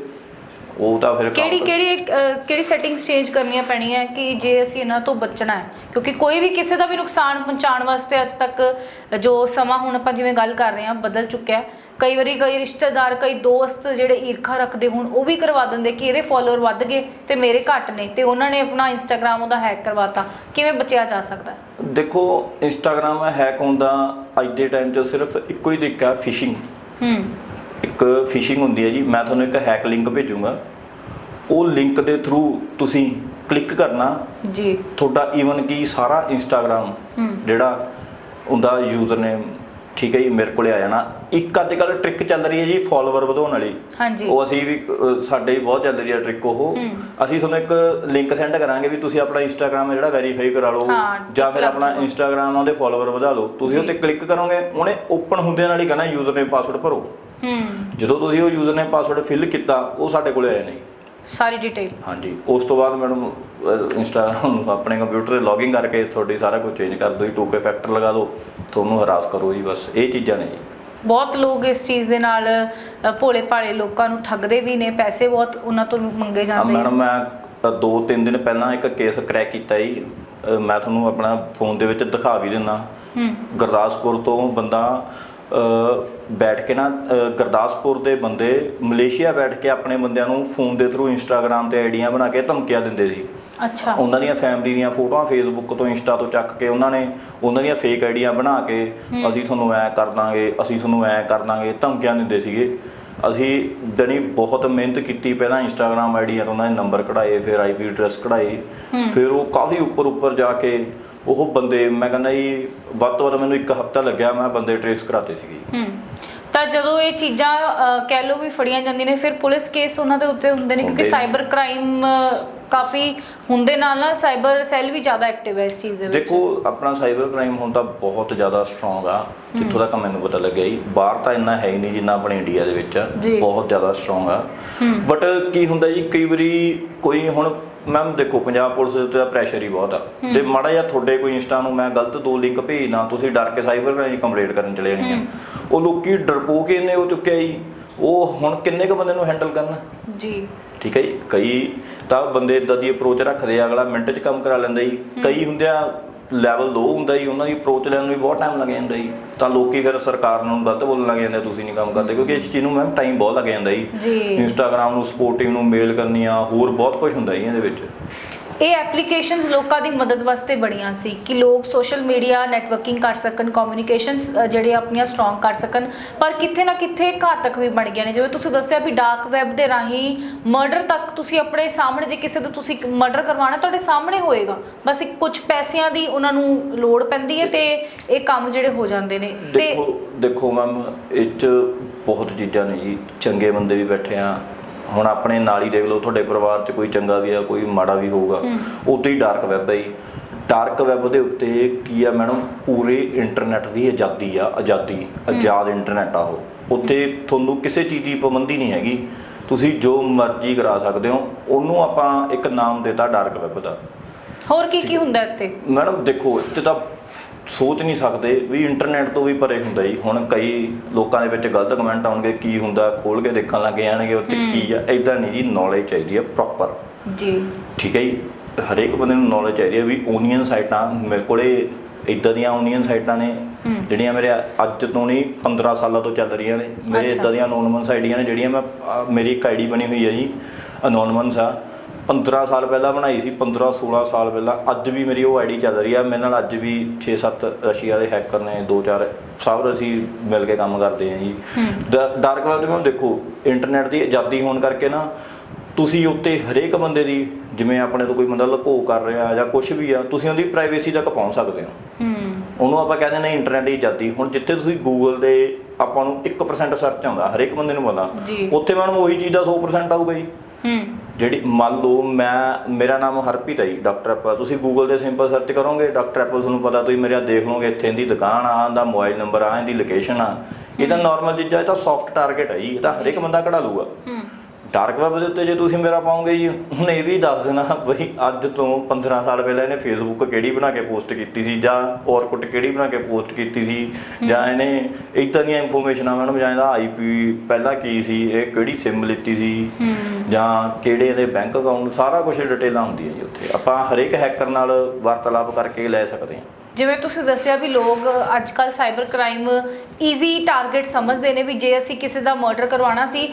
ਉਹ ਤਾਂ ਫਿਰ ਕਿਹੜੀ ਕਿਹੜੀ ਅਹ, ਕਿਹੜੀ ਸੈਟਿੰਗਸ ਚੇਂਜ ਕਰਨੀਆਂ ਪੈਣੀਆਂ ਕਿ ਜੇ ਅਸੀਂ ਇਹਨਾਂ ਤੋਂ ਬਚਣਾ ਹੈ? ਕਿਉਂਕਿ ਕੋਈ ਵੀ ਕਿਸੇ ਦਾ ਵੀ ਨੁਕਸਾਨ ਪਹੁੰਚਾਉਣ ਵਾਸਤੇ ਅੱਜ ਤੱਕ ਜੋ ਸਮਾਂ ਹੁਣ ਆਪਾਂ ਜਿਵੇਂ ਗੱਲ ਕਰ ਰਹੇ ਹਾਂ ਬਦਲ ਚੁੱਕਿਆ ਹੈ। ਕਈ ਵਾਰੀ ਕਈ ਰਿਸ਼ਤੇਦਾਰ ਕਈ ਦੋਸਤ ਜਿਹੜੇ ਈਰਖਾ ਰੱਖਦੇ ਹੁਣ ਉਹ ਵੀ ਕਰਵਾ ਦਿੰਦੇ ਕਿ ਇਹਦੇ ਫਾਲੋਅਰ ਵੱਧ ਗਏ ਤੇ ਮੇਰੇ ਘੱਟ ਨੇ ਤੇ ਉਹਨਾਂ ਨੇ ਆਪਣਾ ਇੰਸਟਾਗ੍ਰam ਉਹਦਾ ਹੈਕ ਕਰਵਾਤਾ। ਕਿਵੇਂ ਬਚਿਆ ਜਾ ਸਕਦਾ ਹੈ? ਦੇਖੋ ਇੰਸਟਾਗ੍ਰam ਹੈਕ ਹੁੰਦਾ ਅੱਜ ਦੇ ਟਾਈਮ 'ਚ ਸਿਰਫ ਇੱਕੋ ਹੀ ਤਰੀਕਾ ਫਿਸ਼ਿੰਗ ਹੂੰ। ਇੱਕ ਫਿਸ਼ਿੰਗ ਹੁੰਦੀ ਹੈ ਜੀ ਮੈਂ ਤੁਹਾਨੂੰ ਇੱਕ ਹੈਕ ਲਿੰਕ ਭੇਜੂੰਗਾ। ਉਹ ਲਿੰਕ ਦੇ ਥਰੂ ਤੁਸੀਂ ਕਲਿੱਕ ਕਰਨਾ ਜੀ। ਤੁਹਾਡਾ ਈਵਨ ਕੀ ਸਾਰਾ ਇੰਸਟਾਗ੍ਰam ਜਿਹੜਾ ਉਹਦਾ ਯੂਜ਼ਰ ਨੇਮ ਠੀਕ ਹੈ ਜੀ ਮੇਰੇ ਕੋਲੇ ਆ ਜਾਣਾ। ਇੱਕ ਅੱਜ ਕੱਲ ਟ੍ਰਿਕ ਚੱਲ ਰਹੀ ਹੈ ਜੀ ਫਾਲੋਅਰ ਵਧਾਉਣ ਵਾਲੀ। ਹਾਂਜੀ। ਉਹ ਅਸੀਂ ਵੀ ਸਾਡੇ ਬਹੁਤ ਚੱਲ ਰਹੀ ਹੈ ਟ੍ਰਿਕ ਉਹ। ਅਸੀਂ ਤੁਹਾਨੂੰ ਇੱਕ ਲਿੰਕ ਸੈਂਡ ਕਰਾਂਗੇ ਵੀ ਤੁਸੀਂ ਆਪਣਾ ਇੰਸਟਾਗ੍ਰam ਜਿਹੜਾ ਵੈਰੀਫਾਈ ਕਰਾ ਲਓ ਜਾਂ ਫਿਰ ਆਪਣਾ ਇੰਸਟਾਗ੍ਰam ਉਹਦੇ ਫਾਲੋਅਰ ਵਧਾ ਲਓ। ਤੁਸੀਂ ਉੱਤੇ ਕਲਿੱਕ ਕਰੋਗੇ ਉਹਨੇ ਓਪਨ ਹੁੰਦਿਆਂ ਨਾਲ ਹੀ ਕਹਿਣਾ ਯੂਜ਼ਰ ਨੇਮ ਪਾਸਵਰਡ ਭਰੋ। ਹੂੰ। ਜਦੋਂ ਤੁਸੀਂ ਉਹ ਯੂਜ਼ਰ ਨੇਮ ਪਾਸਵਰਡ ਫਿਲ ਕੀਤਾ ਉਹ ਸਾਡੇ ਕੋਲੇ ਆਇਆ ਨਹੀਂ। ਸਾਰੀ ਡਿਟੇਲ ਹਾਂਜੀ ਉਸ ਤੋਂ ਬਾਅਦ ਮੈਡਮ ਇੰਸਟਾਗ੍ਰਾਮ ਨੂੰ ਆਪਣੇ ਕੰਪਿਊਟਰ ਤੇ ਲੌਗਇਨ ਕਰਕੇ ਤੁਹਾਡੀ ਸਾਰਾ ਕੁਝ ਚੇਂਜ ਕਰ ਦਿਓ ਜੀ 2K ਫੈਕਟਰ ਲਗਾ ਦਿਓ ਤੁਹਾਨੂੰ ਹਰਾਸ ਕਰੋ ਜੀ ਬਸ ਇਹ ਚੀਜ਼ਾਂ ਨੇ ਜੀ। ਬਹੁਤ ਲੋਕ ਇਸ ਚੀਜ਼ ਦੇ ਨਾਲ ਭੋਲੇ ਭਾਲੇ ਲੋਕਾਂ ਨੂੰ ਠੱਗਦੇ ਵੀ ਨੇ ਪੈਸੇ ਬਹੁਤ ਉਹਨਾਂ ਤੋਂ ਮੰਗੇ ਜਾਂਦੇ ਆ ਮੈਡਮ ਮੈਂ ਅ, ਦੋ ਤਿੰਨ ਦਿਨ ਪਹਿਲਾਂ ਇੱਕ ਕੇਸ ਕ੍ਰੈਕ ਕੀਤਾ ਜੀ ਮੈਂ ਤੁਹਾਨੂੰ ਆਪਣਾ ਫੋਨ ਦੇ ਵਿੱਚ ਦਿਖਾ ਵੀ ਦਿੰਦਾ। ਹੂੰ। ਗੁਰਦਾਸਪੁਰ ਤੋਂ ਬੰਦਾ ਬੈਠ ਕੇ ਨਾ ਗੁਰਦਾਸਪੁਰ ਦੇ ਬੰਦੇ ਮਲੇਸ਼ੀਆ ਬੈਠ ਕੇ ਆਪਣੇ ਬੰਦਿਆਂ ਨੂੰ ਫੋਨ ਦੇ ਥਰੂ ਇੰਸਟਾਗ੍ਰam ਤੇ ਆਈਡੀਆਂ ਬਣਾ ਕੇ ਧਮਕੀਆਂ ਦਿੰਦੇ ਸੀ। ਅੱਛਾ। ਉਹਨਾਂ ਦੀਆਂ ਫੈਮਿਲੀ ਦੀਆਂ ਫੋਟੋਆਂ ਫੇਸਬੁੱਕ ਤੋਂ ਇੰਸਟਾ ਤੋਂ ਚੱਕ ਕੇ ਉਹਨਾਂ ਨੇ ਉਹਨਾਂ ਦੀਆਂ ਫੇਕ ਆਈਡੀਆਂ ਬਣਾ ਕੇ ਅਸੀਂ ਤੁਹਾਨੂੰ ਐ ਕਰ ਦਾਂਗੇ ਅਸੀਂ ਤੁਹਾਨੂੰ ਐ ਕਰ ਦਾਂਗੇ ਧਮਕੀਆਂ ਦਿੰਦੇ ਸੀਗੇ। ਅਸੀਂ ਦਣੀ ਬਹੁਤ ਮਿਹਨਤ ਕੀਤੀ ਪਹਿਲਾਂ ਇੰਸਟਾਗ੍ਰam ਆਈਡੀਆਂ ਤੋਂ ਉਹਨਾਂ ਦੇ ਨੰਬਰ ਕਢਾਏ ਫਿਰ ਆਈਪੀ ਐਡਰੈਸ ਕਢਾਏ ਫਿਰ ਉਹ ਕਾਫੀ ਉੱਪਰ ਉੱਪਰ ਜਾ ਕੇ ਉਹ ਬੰਦੇ ਮੈਂ ਕਹਿੰਦਾ ਜੀ ਵੱਧ ਤੋਂ ਵੱਧ ਮੈਨੂੰ ਇੱਕ ਹਫਤਾ ਲੱਗਿਆ ਮੈਂ ਬੰਦੇ ਟਰੇਸ ਕਰਾਤੇ ਸੀਗੇ ਹੂੰ ਤਾਂ ਜਦੋਂ ਇਹ ਚੀਜ਼ਾਂ ਕਹਿ ਲਓ ਵੀ ਫੜੀਆਂ ਜਾਂਦੀਆਂ ਨੇ ਫਿਰ ਪੁਲਿਸ ਕੇਸ ਉਹਨਾਂ ਦੇ ਉੱਤੇ ਹੁੰਦੇ ਨੇ ਕਿਉਂਕਿ ਹੁੰਦੇ ਨੇ। ਸਾਈਬਰ ਕ੍ਰਾਈਮ ਕਾਫੀ ਹੁੰਦੇ ਨਾਲ ਨਾਲ ਸਾਈਬਰ ਸੈੱਲ ਵੀ ਜ਼ਿਆਦਾ ਐਕਟਿਵ ਹੈ ਇਸ ਚੀਜ਼ ਦੇ ਵਿੱਚ। ਦੇਖੋ ਆਪਣਾ ਸਾਈਬਰ ਕ੍ਰਾਈਮ ਹੁਣ ਤਾਂ ਬਹੁਤ ਜ਼ਿਆਦਾ ਸਟਰੋਂਗ ਆ। ਜਿੱਥੋਂ ਤੱਕ ਮੈਨੂੰ ਪਤਾ ਲੱਗਿਆ ਜੀ? ਬਾਹਰ ਤਾਂ ਇੰਨਾ ਹੈ ਹੀ ਨਹੀਂ ਜਿੰਨਾ ਆਪਣੇ ਇੰਡੀਆ ਦੇ ਵਿੱਚ। ਬਹੁਤ ਜ਼ਿਆਦਾ ਸਟਰੋਂਗ ਆ। ਬਟ ਕੀ ਹੁੰਦਾ ਜੀ ਕਈ ਵਾਰੀ ਕੋਈ ਹੁਣ ਮੈਮ ਦੇਖੋ ਪੰਜਾਬ ਪੁਲਿਸ ਦੇ ਉੱਤੇ ਪ੍ਰੈਸ਼ਰ ਹੀ ਬਹੁਤ ਆ। ਤੇ ਮਾੜਾ ਜਿਹਾ ਤੁਹਾਡੇ ਕੋਈ ਇੰਸਟਾ ਨੂੰ ਮੈਂ ਗਲਤ ਦੋ ਲਿੰਕ ਭੇਜਦਾ ਤੁਸੀਂ ਡਰ ਕੇ ਸਾਈਬਰ ਕ੍ਰਾਈਮ ਕੰਪਲੇਂਟ ਕਰਨ ਚਲੇ ਜਾਣੀ ਆ ਉਹ ਲੋਕੀ ਡਰਪੋਕ ਇੰਨੇ ਹੋ ਚੁੱਕੇ ਆ ਜੀ। ਉਹ ਹੁਣ ਕਿੰਨੇ ਕੁ ਬੰਦੇ ਨੂੰ ਹੈਂਡਲ ਕਰਨ? ਜੀ। ਠੀਕ ਹੈ ਜੀ? ਕਈ ਤਾਂ ਬੰਦੇ ਇਦਾਂ ਦੀ ਅਪਰੋਚ ਰੱਖਦੇ ਆ ਅਗਲਾ ਮਿੰਟ 'ਚ ਕੰਮ ਕਰਾ ਲੈਂਦਾ ਜੀ। ਕਈ ਹੁੰਦੇ ਆ ਲੈਵਲ ਲੋ ਹੁੰਦਾ ਜੀ ਉਹਨਾਂ ਦੀ ਅਪਰੋਚ ਲੈਣ ਨੂੰ ਵੀ ਬਹੁਤ ਟਾਈਮ ਲੱਗ ਜਾਂਦਾ ਜੀ। ਤਾਂ ਲੋਕੀ ਫਿਰ ਸਰਕਾਰ ਨੂੰ ਗਲਤ ਬੋਲਣ ਲੱਗ ਜਾਂਦੇ ਤੁਸੀਂ ਨਹੀਂ ਕੰਮ ਕਰਦੇ ਕਿਉਂਕਿ ਇਸ ਚੀਜ਼ ਨੂੰ ਮੈਮ ਟਾਈਮ ਬਹੁਤ ਲੱਗ ਜਾਂਦਾ ਜੀ। ਇੰਸਟਾਗ੍ਰਾਮ ਨੂੰ ਸਪੋਰਟਿੰਗ ਨੂੰ ਮੇਲ ਕਰਨੀ ਆ ਹੋਰ ਬਹੁਤ ਕੁਝ ਹੁੰਦਾ ਜੀ ਇਹਦੇ ਵਿੱਚ। ਇਹ ਐਪਲੀਕੇਸ਼ਨਸ ਲੋਕਾਂ ਦੀ ਮਦਦ ਵਾਸਤੇ ਬਣੀਆਂ ਸੀ ਕਿ ਲੋਕ ਸੋਸ਼ਲ ਮੀਡੀਆ ਨੈਟਵਰਕਿੰਗ ਕਰ ਸਕਣ ਕਮਿਊਨੀਕੇਸ਼ਨਸ ਜਿਹੜੇ ਆਪਣੀਆਂ ਸਟਰੋਂਗ ਕਰ ਸਕਣ। ਪਰ ਕਿੱਥੇ ਨਾ ਕਿੱਥੇ ਘਾਤਕ ਵੀ ਬਣ ਗਈਆਂ ਨੇ। ਜਿਵੇਂ ਤੁਸੀਂ ਦੱਸਿਆ ਵੀ ਡਾਰਕ ਵੈਬ ਦੇ ਰਾਹੀਂ ਮਰਡਰ ਤੱਕ ਤੁਸੀਂ ਆਪਣੇ ਸਾਹਮਣੇ, ਜੇ ਕਿਸੇ ਦਾ ਤੁਸੀਂ ਮਰਡਰ ਕਰਵਾਉਣਾ, ਤੁਹਾਡੇ ਸਾਹਮਣੇ ਹੋਏਗਾ। ਬਸ ਇੱਕ ਕੁਝ ਪੈਸਿਆਂ ਦੀ ਉਹਨਾਂ ਨੂੰ ਲੋੜ ਪੈਂਦੀ ਹੈ ਤੇ ਇਹ ਕੰਮ ਜਿਹੜੇ ਹੋ ਜਾਂਦੇ ਨੇ। ਤੇ ਦੇਖੋ ਮੈਮ ਇਹ 'ਚ ਬਹੁਤ ਚੀਜ਼ਾਂ ਨੇ ਜੀ। ਚੰਗੇ ਬੰਦੇ ਵੀ ਬੈਠੇ ਆ। ਹੁਣ ਆਪਣੇ ਨਾਲ ਹੀ ਦੇਖ ਲਓ ਤੁਹਾਡੇ ਪਰਿਵਾਰ 'ਚ ਕੋਈ ਚੰਗਾ ਵੀ ਆ ਕੋਈ ਮਾੜਾ ਵੀ ਹੋਊਗਾ ਉੱਤੇ ਹੀ ਡਾਰਕ ਵੈਬ ਹੈ ਜੀ। ਡਾਰਕ ਵੈਬ ਦੇ ਉੱਤੇ ਕੀ ਆ ਮੈਡਮ ਪੂਰੇ ਇੰਟਰਨੈਟ ਦੀ ਆਜ਼ਾਦੀ ਆ ਆਜ਼ਾਦੀ ਆਜ਼ਾਦ ਇੰਟਰਨੈਟ ਆ ਉਹ। ਉੱਤੇ ਤੁਹਾਨੂੰ ਕਿਸੇ ਚੀਜ਼ ਦੀ ਪਾਬੰਦੀ ਨਹੀਂ ਹੈਗੀ। ਤੁਸੀਂ ਜੋ ਮਰਜ਼ੀ ਕਰਾ ਸਕਦੇ ਹੋ ਉਹਨੂੰ ਆਪਾਂ ਇੱਕ ਨਾਮ ਦਿੱਤਾ ਡਾਰਕ ਵੈਬ ਦਾ। ਹੋਰ ਕੀ ਕੀ ਹੁੰਦਾ ਇੱਥੇ? ਮੈਡਮ ਦੇਖੋ ਇੱਥੇ ਤਾਂ ਸੋਚ ਨਹੀਂ ਸਕਦੇ ਵੀ ਇੰਟਰਨੈਟ ਤੋਂ ਵੀ ਪਰੇ ਹੁੰਦਾ ਜੀ। ਹੁਣ ਕਈ ਲੋਕਾਂ ਦੇ ਵਿੱਚ ਗਲਤ ਕਮੈਂਟ ਆਉਣਗੇ ਕੀ ਹੁੰਦਾ ਖੋਲ ਕੇ ਦੇਖਣ ਲੱਗ ਜਾਣਗੇ ਉੱਥੇ ਕੀ ਆ। ਇਦਾਂ ਨਹੀਂ ਜੀ ਨੌਲੇਜ ਚਾਹੀਦੀ ਹੈ ਪ੍ਰੋਪਰ ਜੀ। ਠੀਕ ਹੈ ਜੀ? ਹਰੇਕ ਬੰਦੇ ਨੂੰ ਨੌਲੇਜ ਚਾਹੀਦੀ ਹੈ ਵੀ ਓਨੀਅਨ ਸਾਈਟਾਂ ਮੇਰੇ ਕੋਲੇ ਇਦਾਂ ਦੀਆਂ ਓਨੀਅਨ ਸਾਈਟਾਂ ਨੇ ਜਿਹੜੀਆਂ ਮੇਰੇ ਅੱਜ ਤੋਂ ਨਹੀਂ 15 ਸਾਲਾਂ ਤੋਂ ਚੱਲ ਰਹੀਆਂ ਨੇ। ਮੇਰੇ। ਇਦਾਂ ਦੀਆਂ ਅਨੋਨਮਸ ਆਈਡੀਆਂ ਨੇ ਜਿਹੜੀਆਂ ਮੈਂ ਮੇਰੀ ਇੱਕ ਆਈਡੀ ਬਣੀ ਹੋਈ ਹੈ ਜੀ ਅਨੋਨਮਸ ਆ। 15 ਸਾਲ ਪਹਿਲਾਂ ਬਣਾਈ ਸੀ 15 16 ਸਾਲ ਪਹਿਲਾਂ। ਅੱਜ ਵੀ ਮੇਰੀ ਉਹ ਆਈਡੀ ਚੱਲ ਰਹੀ ਆ। ਮੇਰੇ ਨਾਲ ਅੱਜ ਵੀ 6-7 ਰਸ਼ੀਆ ਦੇ ਹੈਕਰ ਨੇ ਦੋ ਚਾਰ ਸਭ ਅਸੀਂ ਮਿਲ ਕੇ ਕੰਮ ਕਰਦੇ ਹਾਂ। ਜੀ ਡਾਰਕ ਵੈਬ ਤੇ ਮੈਂ ਦੇਖੋ ਇੰਟਰਨੈਟ ਦੀ ਆਜ਼ਾਦੀ ਹੋਣ ਕਰਕੇ ਨਾ ਤੁਸੀਂ ਉੱਤੇ ਹਰੇਕ ਬੰਦੇ ਦੀ ਜਿਵੇਂ ਆਪਣੇ ਤੋਂ ਕੋਈ ਬੰਦਾ ਲੁਕੋ ਕਰ ਰਿਹਾ ਜਾਂ ਕੁਝ ਵੀ ਆ ਤੁਸੀਂ ਉਹਦੀ ਪ੍ਰਾਈਵੇਸੀ ਤੱਕ ਪਹੁੰਚ ਸਕਦੇ ਹੋ। ਹੂੰ। ਉਹਨੂੰ ਆਪਾਂ ਕਹਿੰਦੇ ਨੇ ਇੰਟਰਨੈਟ ਦੀ ਆਜ਼ਾਦੀ। ਹੁਣ ਜਿੱਥੇ ਤੁਸੀਂ ਗੂਗਲ ਦੇ ਆਪਾਂ ਨੂੰ 1% ਸਰਚ ਆਉਂਦਾ ਹਰੇਕ ਬੰਦੇ ਨੂੰ ਪਤਾ। ਉੱਥੇ ਮੈਡਮ ਉਹੀ ਚੀਜ਼ ਦਾ 100% ਆਊਗਾ ਜੀ। ਹੂੰ। ਜਿਹੜੀ ਮੰਨ ਲਓ ਮੈਂ ਮੇਰਾ ਨਾਮ ਹਰਪ੍ਰੀਤ ਹੈ ਜੀ ਡਾਕਟਰ ਐਪਲ। ਤੁਸੀਂ ਗੂਗਲ ਤੇ ਸਿੰਪਲ ਸਰਚ ਕਰੋਗੇ ਡਾਕਟਰ ਐਪਲ ਤੁਹਾਨੂੰ ਪਤਾ ਤੁਸੀਂ ਮੇਰਾ ਦੇਖ ਲਓਗੇ ਇੱਥੇ ਇਹਦੀ ਦੁਕਾਨ ਆ ਇਹਦਾ ਮੋਬਾਈਲ ਨੰਬਰ ਆ ਇਹਦੀ ਲੋਕੇਸ਼ਨ ਆ। ਇਹ ਤਾਂ ਨਾਰਮਲ ਚੀਜ਼ਾਂ ਇਹ ਤਾਂ ਸੌਫਟ ਟਾਰਗੇਟ ਹੈ ਜੀ ਇਹ ਤਾਂ ਹਰੇਕ ਬੰਦਾ ਕਢਾ ਲੂਗਾ ਹੂੰ। ਡਾਰਕ ਵੈਬ ਦੇ ਉੱਤੇ ਜੇ ਤੁਸੀਂ ਮੇਰਾ ਪਾਉਂਗੇ ਜੀ ਹੁਣ ਇਹ ਵੀ ਦੱਸ ਦੇਣਾ ਬਈ ਅੱਜ ਤੋਂ 15 ਸਾਲ ਪਹਿਲਾਂ ਇਹਨੇ ਫੇਸਬੁੱਕ ਕਿਹੜੀ ਬਣਾ ਕੇ ਪੋਸਟ ਕੀਤੀ ਸੀ ਜਾਂ ਔਰਕੁੱਟ ਕਿਹੜੀ ਬਣਾ ਕੇ ਪੋਸਟ ਕੀਤੀ ਸੀ ਜਾਂ ਇਹਨੇ ਇਦਾਂ ਦੀਆਂ ਇਨਫੋਰਮੇਸ਼ਨਾਂ ਮੈਡਮ ਜਾਂ ਇਹਦਾ ਆਈਪੀ ਪਹਿਲਾਂ ਕੀ ਸੀ ਇਹ ਕਿਹੜੀ ਸਿਮ ਲਿੱਤੀ ਸੀ ਜਾਂ ਕਿਹੜੇ ਇਹਦੇ ਬੈਂਕ ਅਕਾਊਂਟ ਸਾਰਾ ਕੁਝ ਡਿਟੇਲਾਂ ਹੁੰਦੀਆਂ ਜੀ ਉੱਥੇ। ਆਪਾਂ ਹਰੇਕ ਹੈਕਰ ਨਾਲ ਵਾਰਤਾਲਾਪ ਕਰਕੇ ਲੈ ਸਕਦੇ ਹਾਂ। ਜਿਵੇਂ ਤੁਸੀਂ ਦੱਸਿਆ ਵੀ ਲੋਕ ਅੱਜ ਕੱਲ ਸਾਈਬਰ ਕ੍ਰਾਈਮ ਈਜ਼ੀ ਟਾਰਗੇਟ ਸਮਝਦੇ ਨੇ ਵੀ ਜੇ ਅਸੀਂ ਕਿਸੇ ਦਾ ਮਰਡਰ ਕਰਵਾਉਣਾ ਸੀ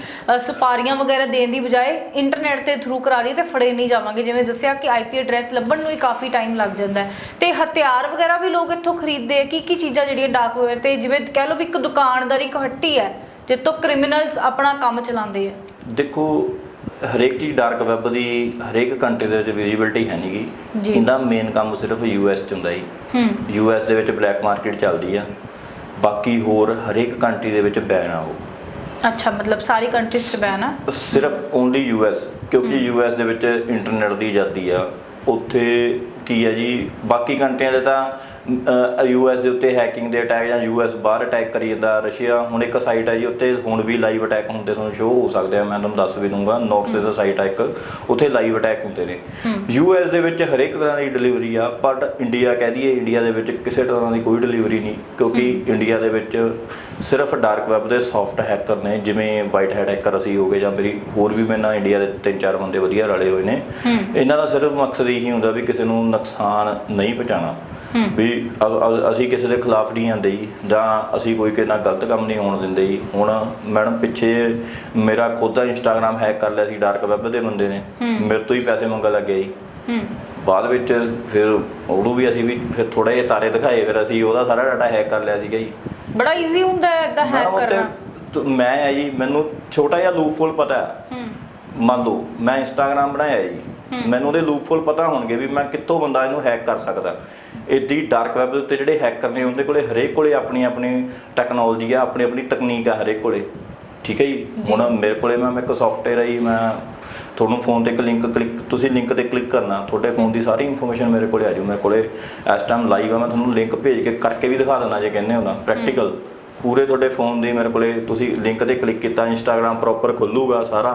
ਸੁਪਾਰੀਆਂ ਵਗੈਰਾ ਦੇਣ ਦੀ ਬਜਾਏ ਇੰਟਰਨੈਟ ਦੇ ਥਰੂ ਕਰਾ ਲਈਏ ਤੇ ਫੜੇ ਨਹੀਂ ਜਾਵਾਂਗੇ। ਜਿਵੇਂ ਦੱਸਿਆ ਕਿ ਆਈਪੀ ਐਡਰੈਸ ਲੱਭਣ ਨੂੰ ਹੀ ਕਾਫੀ ਟਾਈਮ ਲੱਗ ਜਾਂਦਾ ਹੈ। ਤੇ ਹਥਿਆਰ ਵਗੈਰਾ ਵੀ ਲੋਕ ਇੱਥੋਂ ਖਰੀਦਦੇ ਆ। ਕੀ ਕੀ ਚੀਜ਼ਾਂ ਜਿਹੜੀਆਂ ਡਾਰਕ ਵੈਬ ਤੇ ਜਿਵੇਂ ਕਹਿ ਲਓ ਵੀ ਇੱਕ ਦੁਕਾਨਦਾਰ ਇੱਕ ਹੱਟੀ ਹੈ ਜਿੱਥੋਂ ਕ੍ਰਿਮੀਨਲਸ ਆਪਣਾ ਕੰਮ ਚਲਾਉਂਦੇ ਆ। ਦੇਖੋ ਹਰੇਕ ਚੀਜ਼ ਡਾਰਕ ਵੈਬ ਦੀ ਹਰੇਕ ਕੰਟਰੀ ਦੇ ਵਿੱਚ ਵਿਜ਼ਿਬਿਲਟੀ ਹੈ ਨਹੀਂਗੀ ਜੀ। ਇਹਦਾ ਮੇਨ ਕੰਮ ਸਿਰਫ ਯੂਐਸ ਚ ਹੁੰਦਾ ਜੀ। ਹੂੰ। ਯੂਐਸ ਦੇ ਵਿੱਚ ਬਲੈਕ ਮਾਰਕੀਟ ਚੱਲਦੀ ਆ। ਬਾਕੀ ਹੋਰ ਹਰੇਕ ਕੰਟਰੀ ਦੇ ਵਿੱਚ ਬੈਨ ਆ ਉਹ। ਅੱਛਾ ਮਤਲਬ ਸਾਰੀ ਕੰਟਰੀਜ਼ 'ਚ ਬੈਨ ਆ? ਸਿਰਫ ਓਨਲੀ ਯੂਐਸ ਕਿਉਂਕਿ ਯੂਐਸ ਦੇ ਵਿੱਚ ਇੰਟਰਨੈਟ ਦੀ ਆਜ਼ਾਦੀ ਆ। ਉੱਥੇ ਕੀ ਹੈ ਜੀ ਬਾਕੀ ਕੰਟਰੀਆਂ ਦੇ ਤਾਂ ਯੂਐਸ ਦੇ ਉੱਤੇ ਹੈਕਿੰਗ ਦੇ ਅਟੈਕ ਜਾਂ ਯੂਐਸ ਬਾਹਰ ਅਟੈਕ ਕਰੀ ਜਾਂਦਾ ਰਸ਼ੀਆ ਹੁਣ ਇੱਕ ਸਾਈਟ ਹੈ ਜੀ ਉੱਤੇ ਹੁਣ ਵੀ ਲਾਈਵ ਅਟੈਕ ਹੁੰਦੇ ਤੁਹਾਨੂੰ ਸ਼ੋਅ ਹੋ ਸਕਦੇ ਆ ਮੈਂ ਤੁਹਾਨੂੰ ਦੱਸ ਵੀ ਦੂੰਗਾ ਨੋਟਸ ਦਾ ਸਾਈਟ ਆ ਇੱਕ ਉੱਥੇ ਲਾਈਵ ਅਟੈਕ ਹੁੰਦੇ ਨੇ। ਯੂਐਸ ਦੇ ਵਿੱਚ ਹਰੇਕ ਤਰ੍ਹਾਂ ਦੀ ਡਿਲੀਵਰੀ ਆ ਪਰ ਇੰਡੀਆ ਕਹਿ ਦਈਏ ਇੰਡੀਆ ਦੇ ਵਿੱਚ ਕਿਸੇ ਤਰ੍ਹਾਂ ਦੀ ਕੋਈ ਡਿਲੀਵਰੀ ਨਹੀਂ ਕਿਉਂਕਿ ਇੰਡੀਆ ਦੇ ਵਿੱਚ ਸਿਰਫ ਡਾਰਕ ਵੈਬ ਦੇ ਸੌਫਟ ਹੈਕਰ ਨੇ ਜਿਵੇਂ ਵਾਈਟ ਹੈਡ ਹੈਕਰ ਅਸੀਂ ਹੋ ਗਏ ਜਾਂ ਮੇਰੀ ਹੋਰ ਵੀ ਮੇਰੇ ਨਾਲ ਇੰਡੀਆ ਦੇ ਤਿੰਨ ਚਾਰ ਬੰਦੇ ਵਧੀਆ ਰਲੇ ਹੋਏ ਨੇ। ਇਹਨਾਂ ਦਾ ਸਿਰਫ ਮਕਸਦ ਇਹੀ ਹੁੰਦਾ ਵੀ ਕਿਸੇ ਨੂੰ ਨੁਕਸਾਨ ਨਹੀਂ ਪਹੁੰਚਾਉਣਾ। ਵੀ ਅਸੀਂ ਕਿਸੇ ਦੇ ਖਿਲਾਫ ਨਹੀਂ ਆਂਦੇ ਜੀ ਜਾਂ ਅਸੀਂ ਕੋਈ ਕਿਸੇ ਨਾਲ ਗਲਤ ਕੰਮ ਨਹੀਂ ਹੋਣ ਦਿੰਦੇ ਜੀ। ਹੁਣ ਮੈਡਮ ਪਿੱਛੇ ਮੇਰਾ ਖੁਦ ਦਾ ਇੰਸਟਾਗ੍ਰam ਹੈਕ ਕਰ ਲਿਆ ਸੀ ਡਾਰਕ ਵੈਬ ਦੇ ਬੰਦੇ ਨੇ। ਮੇਰੇ ਤੋਂ ਹੀ ਪੈਸੇ ਮੰਗਣ ਲੱਗੇ ਜੀ। ਬਾਅਦ ਵਿੱਚ ਫਿਰ ਉਹਨੂੰ ਵੀ ਅਸੀਂ ਵੀ ਫਿਰ ਥੋੜਾ ਜਿਹਾ ਤਾਰੇ ਦਿਖਾਏ ਫਿਰ ਅਸੀਂ ਉਹਦਾ ਸਾਰਾ ਡਾਟਾ ਹੈਕ ਕਰ ਲਿਆ ਸੀਗਾ ਜੀ। ਬੜਾ ਈਜ਼ੀ ਹੁੰਦਾ ਹੈ ਇਦਾਂ ਹੈਕ ਕਰਨਾ। ਮੈਂ ਆ ਜੀ ਮੈਨੂੰ ਛੋਟਾ ਜਿਹਾ ਲੂਪਹੋਲ ਪਤਾ ਹੈ। ਮੰਨ ਲਓ ਮੈਂ ਇੰਸਟਾਗ੍ਰam ਬਣਾਇਆ ਜੀ। ਮੈਨੂੰ ਉਹਦੇ ਲੂਪਹੋਲ ਪਤਾ ਹੋਣਗੇ ਵੀ ਮੈਂ ਕਿੱਥੋਂ ਬੰਦਾ ਇਹਨੂੰ ਹੈਕ ਕਰ ਸਕਦਾ। ਇਦੀ ਡਾਰਕ ਵੈਬ ਦੇ ਉੱਤੇ ਜਿਹੜੇ ਹੈਕਰ ਨੇ ਉਹਦੇ ਕੋਲੇ ਹਰੇਕ ਕੋਲੇ ਆਪਣੀ ਆਪਣੀ ਟੈਕਨੋਲੋਜੀ ਆ ਆਪਣੀ ਆਪਣੀ ਤਕਨੀਕ ਆ ਹਰੇਕ ਕੋਲੇ। ਠੀਕ ਹੈ ਜੀ? ਹੁਣ ਮੇਰੇ ਕੋਲੇ ਮੈਂ ਇੱਕ ਸੌਫਟਵੇਅਰ ਜੀ ਮੈਂ ਤੁਹਾਨੂੰ ਫੋਨ ਤੇ ਇੱਕ ਲਿੰਕ ਕਲਿੱਕ ਤੁਸੀਂ ਲਿੰਕ ਤੇ ਕਲਿੱਕ ਕਰਨਾ ਤੁਹਾਡੇ ਫੋਨ ਦੀ ਸਾਰੀ ਇਨਫੋਰਮੇਸ਼ਨ ਮੇਰੇ ਕੋਲੇ ਆ ਜਾਊ ਮੇਰੇ ਕੋਲੇ ਇਸ ਟਾਈਮ ਲਾਈਵ ਆ ਮੈਂ ਤੁਹਾਨੂੰ ਲਿੰਕ ਭੇਜ ਕੇ ਕਰਕੇ ਵੀ ਦਿਖਾ ਦਿੰਦਾ ਜੇ ਕਹਿੰਦੇ ਹੋ ਨਾ ਪ੍ਰੈਕਟੀਕਲ ਪੂਰੇ ਤੁਹਾਡੇ ਫੋਨ ਦੀ ਮੇਰੇ ਕੋਲੇ ਤੁਸੀਂ ਲਿੰਕ ਤੇ ਕਲਿੱਕ ਕੀਤਾ ਇੰਸਟਾਗ੍ਰam ਪ੍ਰੋਪਰ ਖੁੱਲੂਗਾ ਸਾਰਾ।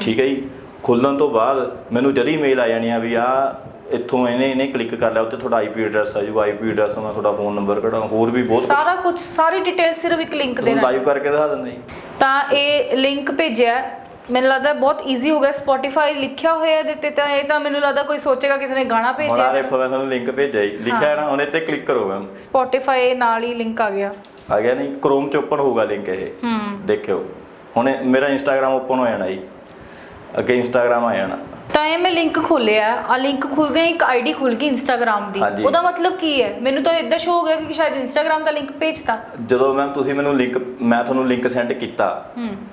ਠੀਕ ਹੈ ਜੀ? ਖੁੱਲਣ ਤੋਂ ਬਾਅਦ ਮੈਨੂੰ ਜਦ ਹੀ ਮੇਲ ਆ ਜਾਣੀ ਆ ਵੀ ਆ ਇੱਥੋਂ ਇਹਨੇ ਇਹਨੇ ਕਲਿੱਕ ਕਰ ਲਿਆ ਉੱਤੇ ਤੁਹਾਡਾ ਆਈਪੀ ਐਡਰੈਸ ਆ ਜੂ ਆਈਪੀ ਐਡਰੈਸ ਨਾਲ ਤੁਹਾਡਾ ਫੋਨ ਨੰਬਰ ਕਢਾ ਹੋਰ ਵੀ ਬਹੁਤ ਸਾਰਾ ਕੁਝ ਸਾਰੀ ਡਿਟੇਲ ਸਿਰਫ ਇੱਕ ਲਿੰਕ ਦੇ ਨਾਲ। ਲਾਈਵ ਕਰਕੇ ਦਿਖਾ ਦਿੰਦੇ ਜੀ। ਤਾਂ ਇਹ ਲਿੰਕ ਭੇਜਿਆ ਮੈਨੂੰ ਲੱਗਦਾ ਬਹੁਤ ਈਜ਼ੀ ਹੋ ਗਿਆ Spotify ਲਿਖਿਆ ਹੋਇਆ ਇਹਦੇ ਤੇ ਤਾਂ ਇਹ ਤਾਂ ਮੈਨੂੰ ਲੱਗਦਾ ਕੋਈ ਸੋਚੇਗਾ ਕਿਸੇ ਨੇ ਗਾਣਾ ਹੁਣ ਭੇਜਿਆ ਦੇਖੋ ਮੈਂ ਤੁਹਾਨੂੰ ਲਿੰਕ ਭੇਜਿਆ ਜੀ। ਲਿਖਿਆ ਹੈ ਨਾ ਹੁਣ ਇੱਥੇ ਕਲਿੱਕ ਕਰੋ ਮੈਮ। Spotify ਨਾਲ ਹੀ ਲਿੰਕ ਆ ਗਿਆ। ਆ ਗਿਆ ਨਹੀਂ ਕ੍ਰੋਮ ਚ ਓਪਨ ਹੋਊਗਾ ਲਿੰਕ ਇਹ। ਹੂੰ। ਦੇਖਿਓ। ਹੁਣ ਇਹ ਮੇਰਾ ਇੰਸਟਾਗ੍ਰam ਓਪਨ ਹੋ ਜਾਣਾ ਜੀ। ਅੱਗੇ ਇੰਸਟਾਗ੍ਰam ਆ ਜਾਣਾ। ਤਾਂ ਇਹ ਮੈਂ ਲਿੰਕ ਖੋਲਿਆ ਆ ਲਿੰਕ ਖੁੱਲਦੇ ਹੀ ਇੱਕ ਆਈਡੀ ਖੁੱਲ ਗਈ Instagram ਦੀ। ਹਾਂਜੀ। ਉਹਦਾ ਮਤਲਬ ਕੀ ਹੈ? ਮੈਨੂੰ ਤਾਂ ਇਦਾਂ ਸ਼ੋ ਹੋ ਗਿਆ ਕਿ ਸ਼ਾਇਦ Instagram ਦਾ ਲਿੰਕ ਭੇਜਤਾ। ਜਦੋਂ ਮੈਮ ਤੁਸੀਂ ਮੈਨੂੰ ਲਿੰਕ ਮੈਂ ਤੁਹਾਨੂੰ ਲਿੰਕ ਸੈਂਡ ਕੀਤਾ।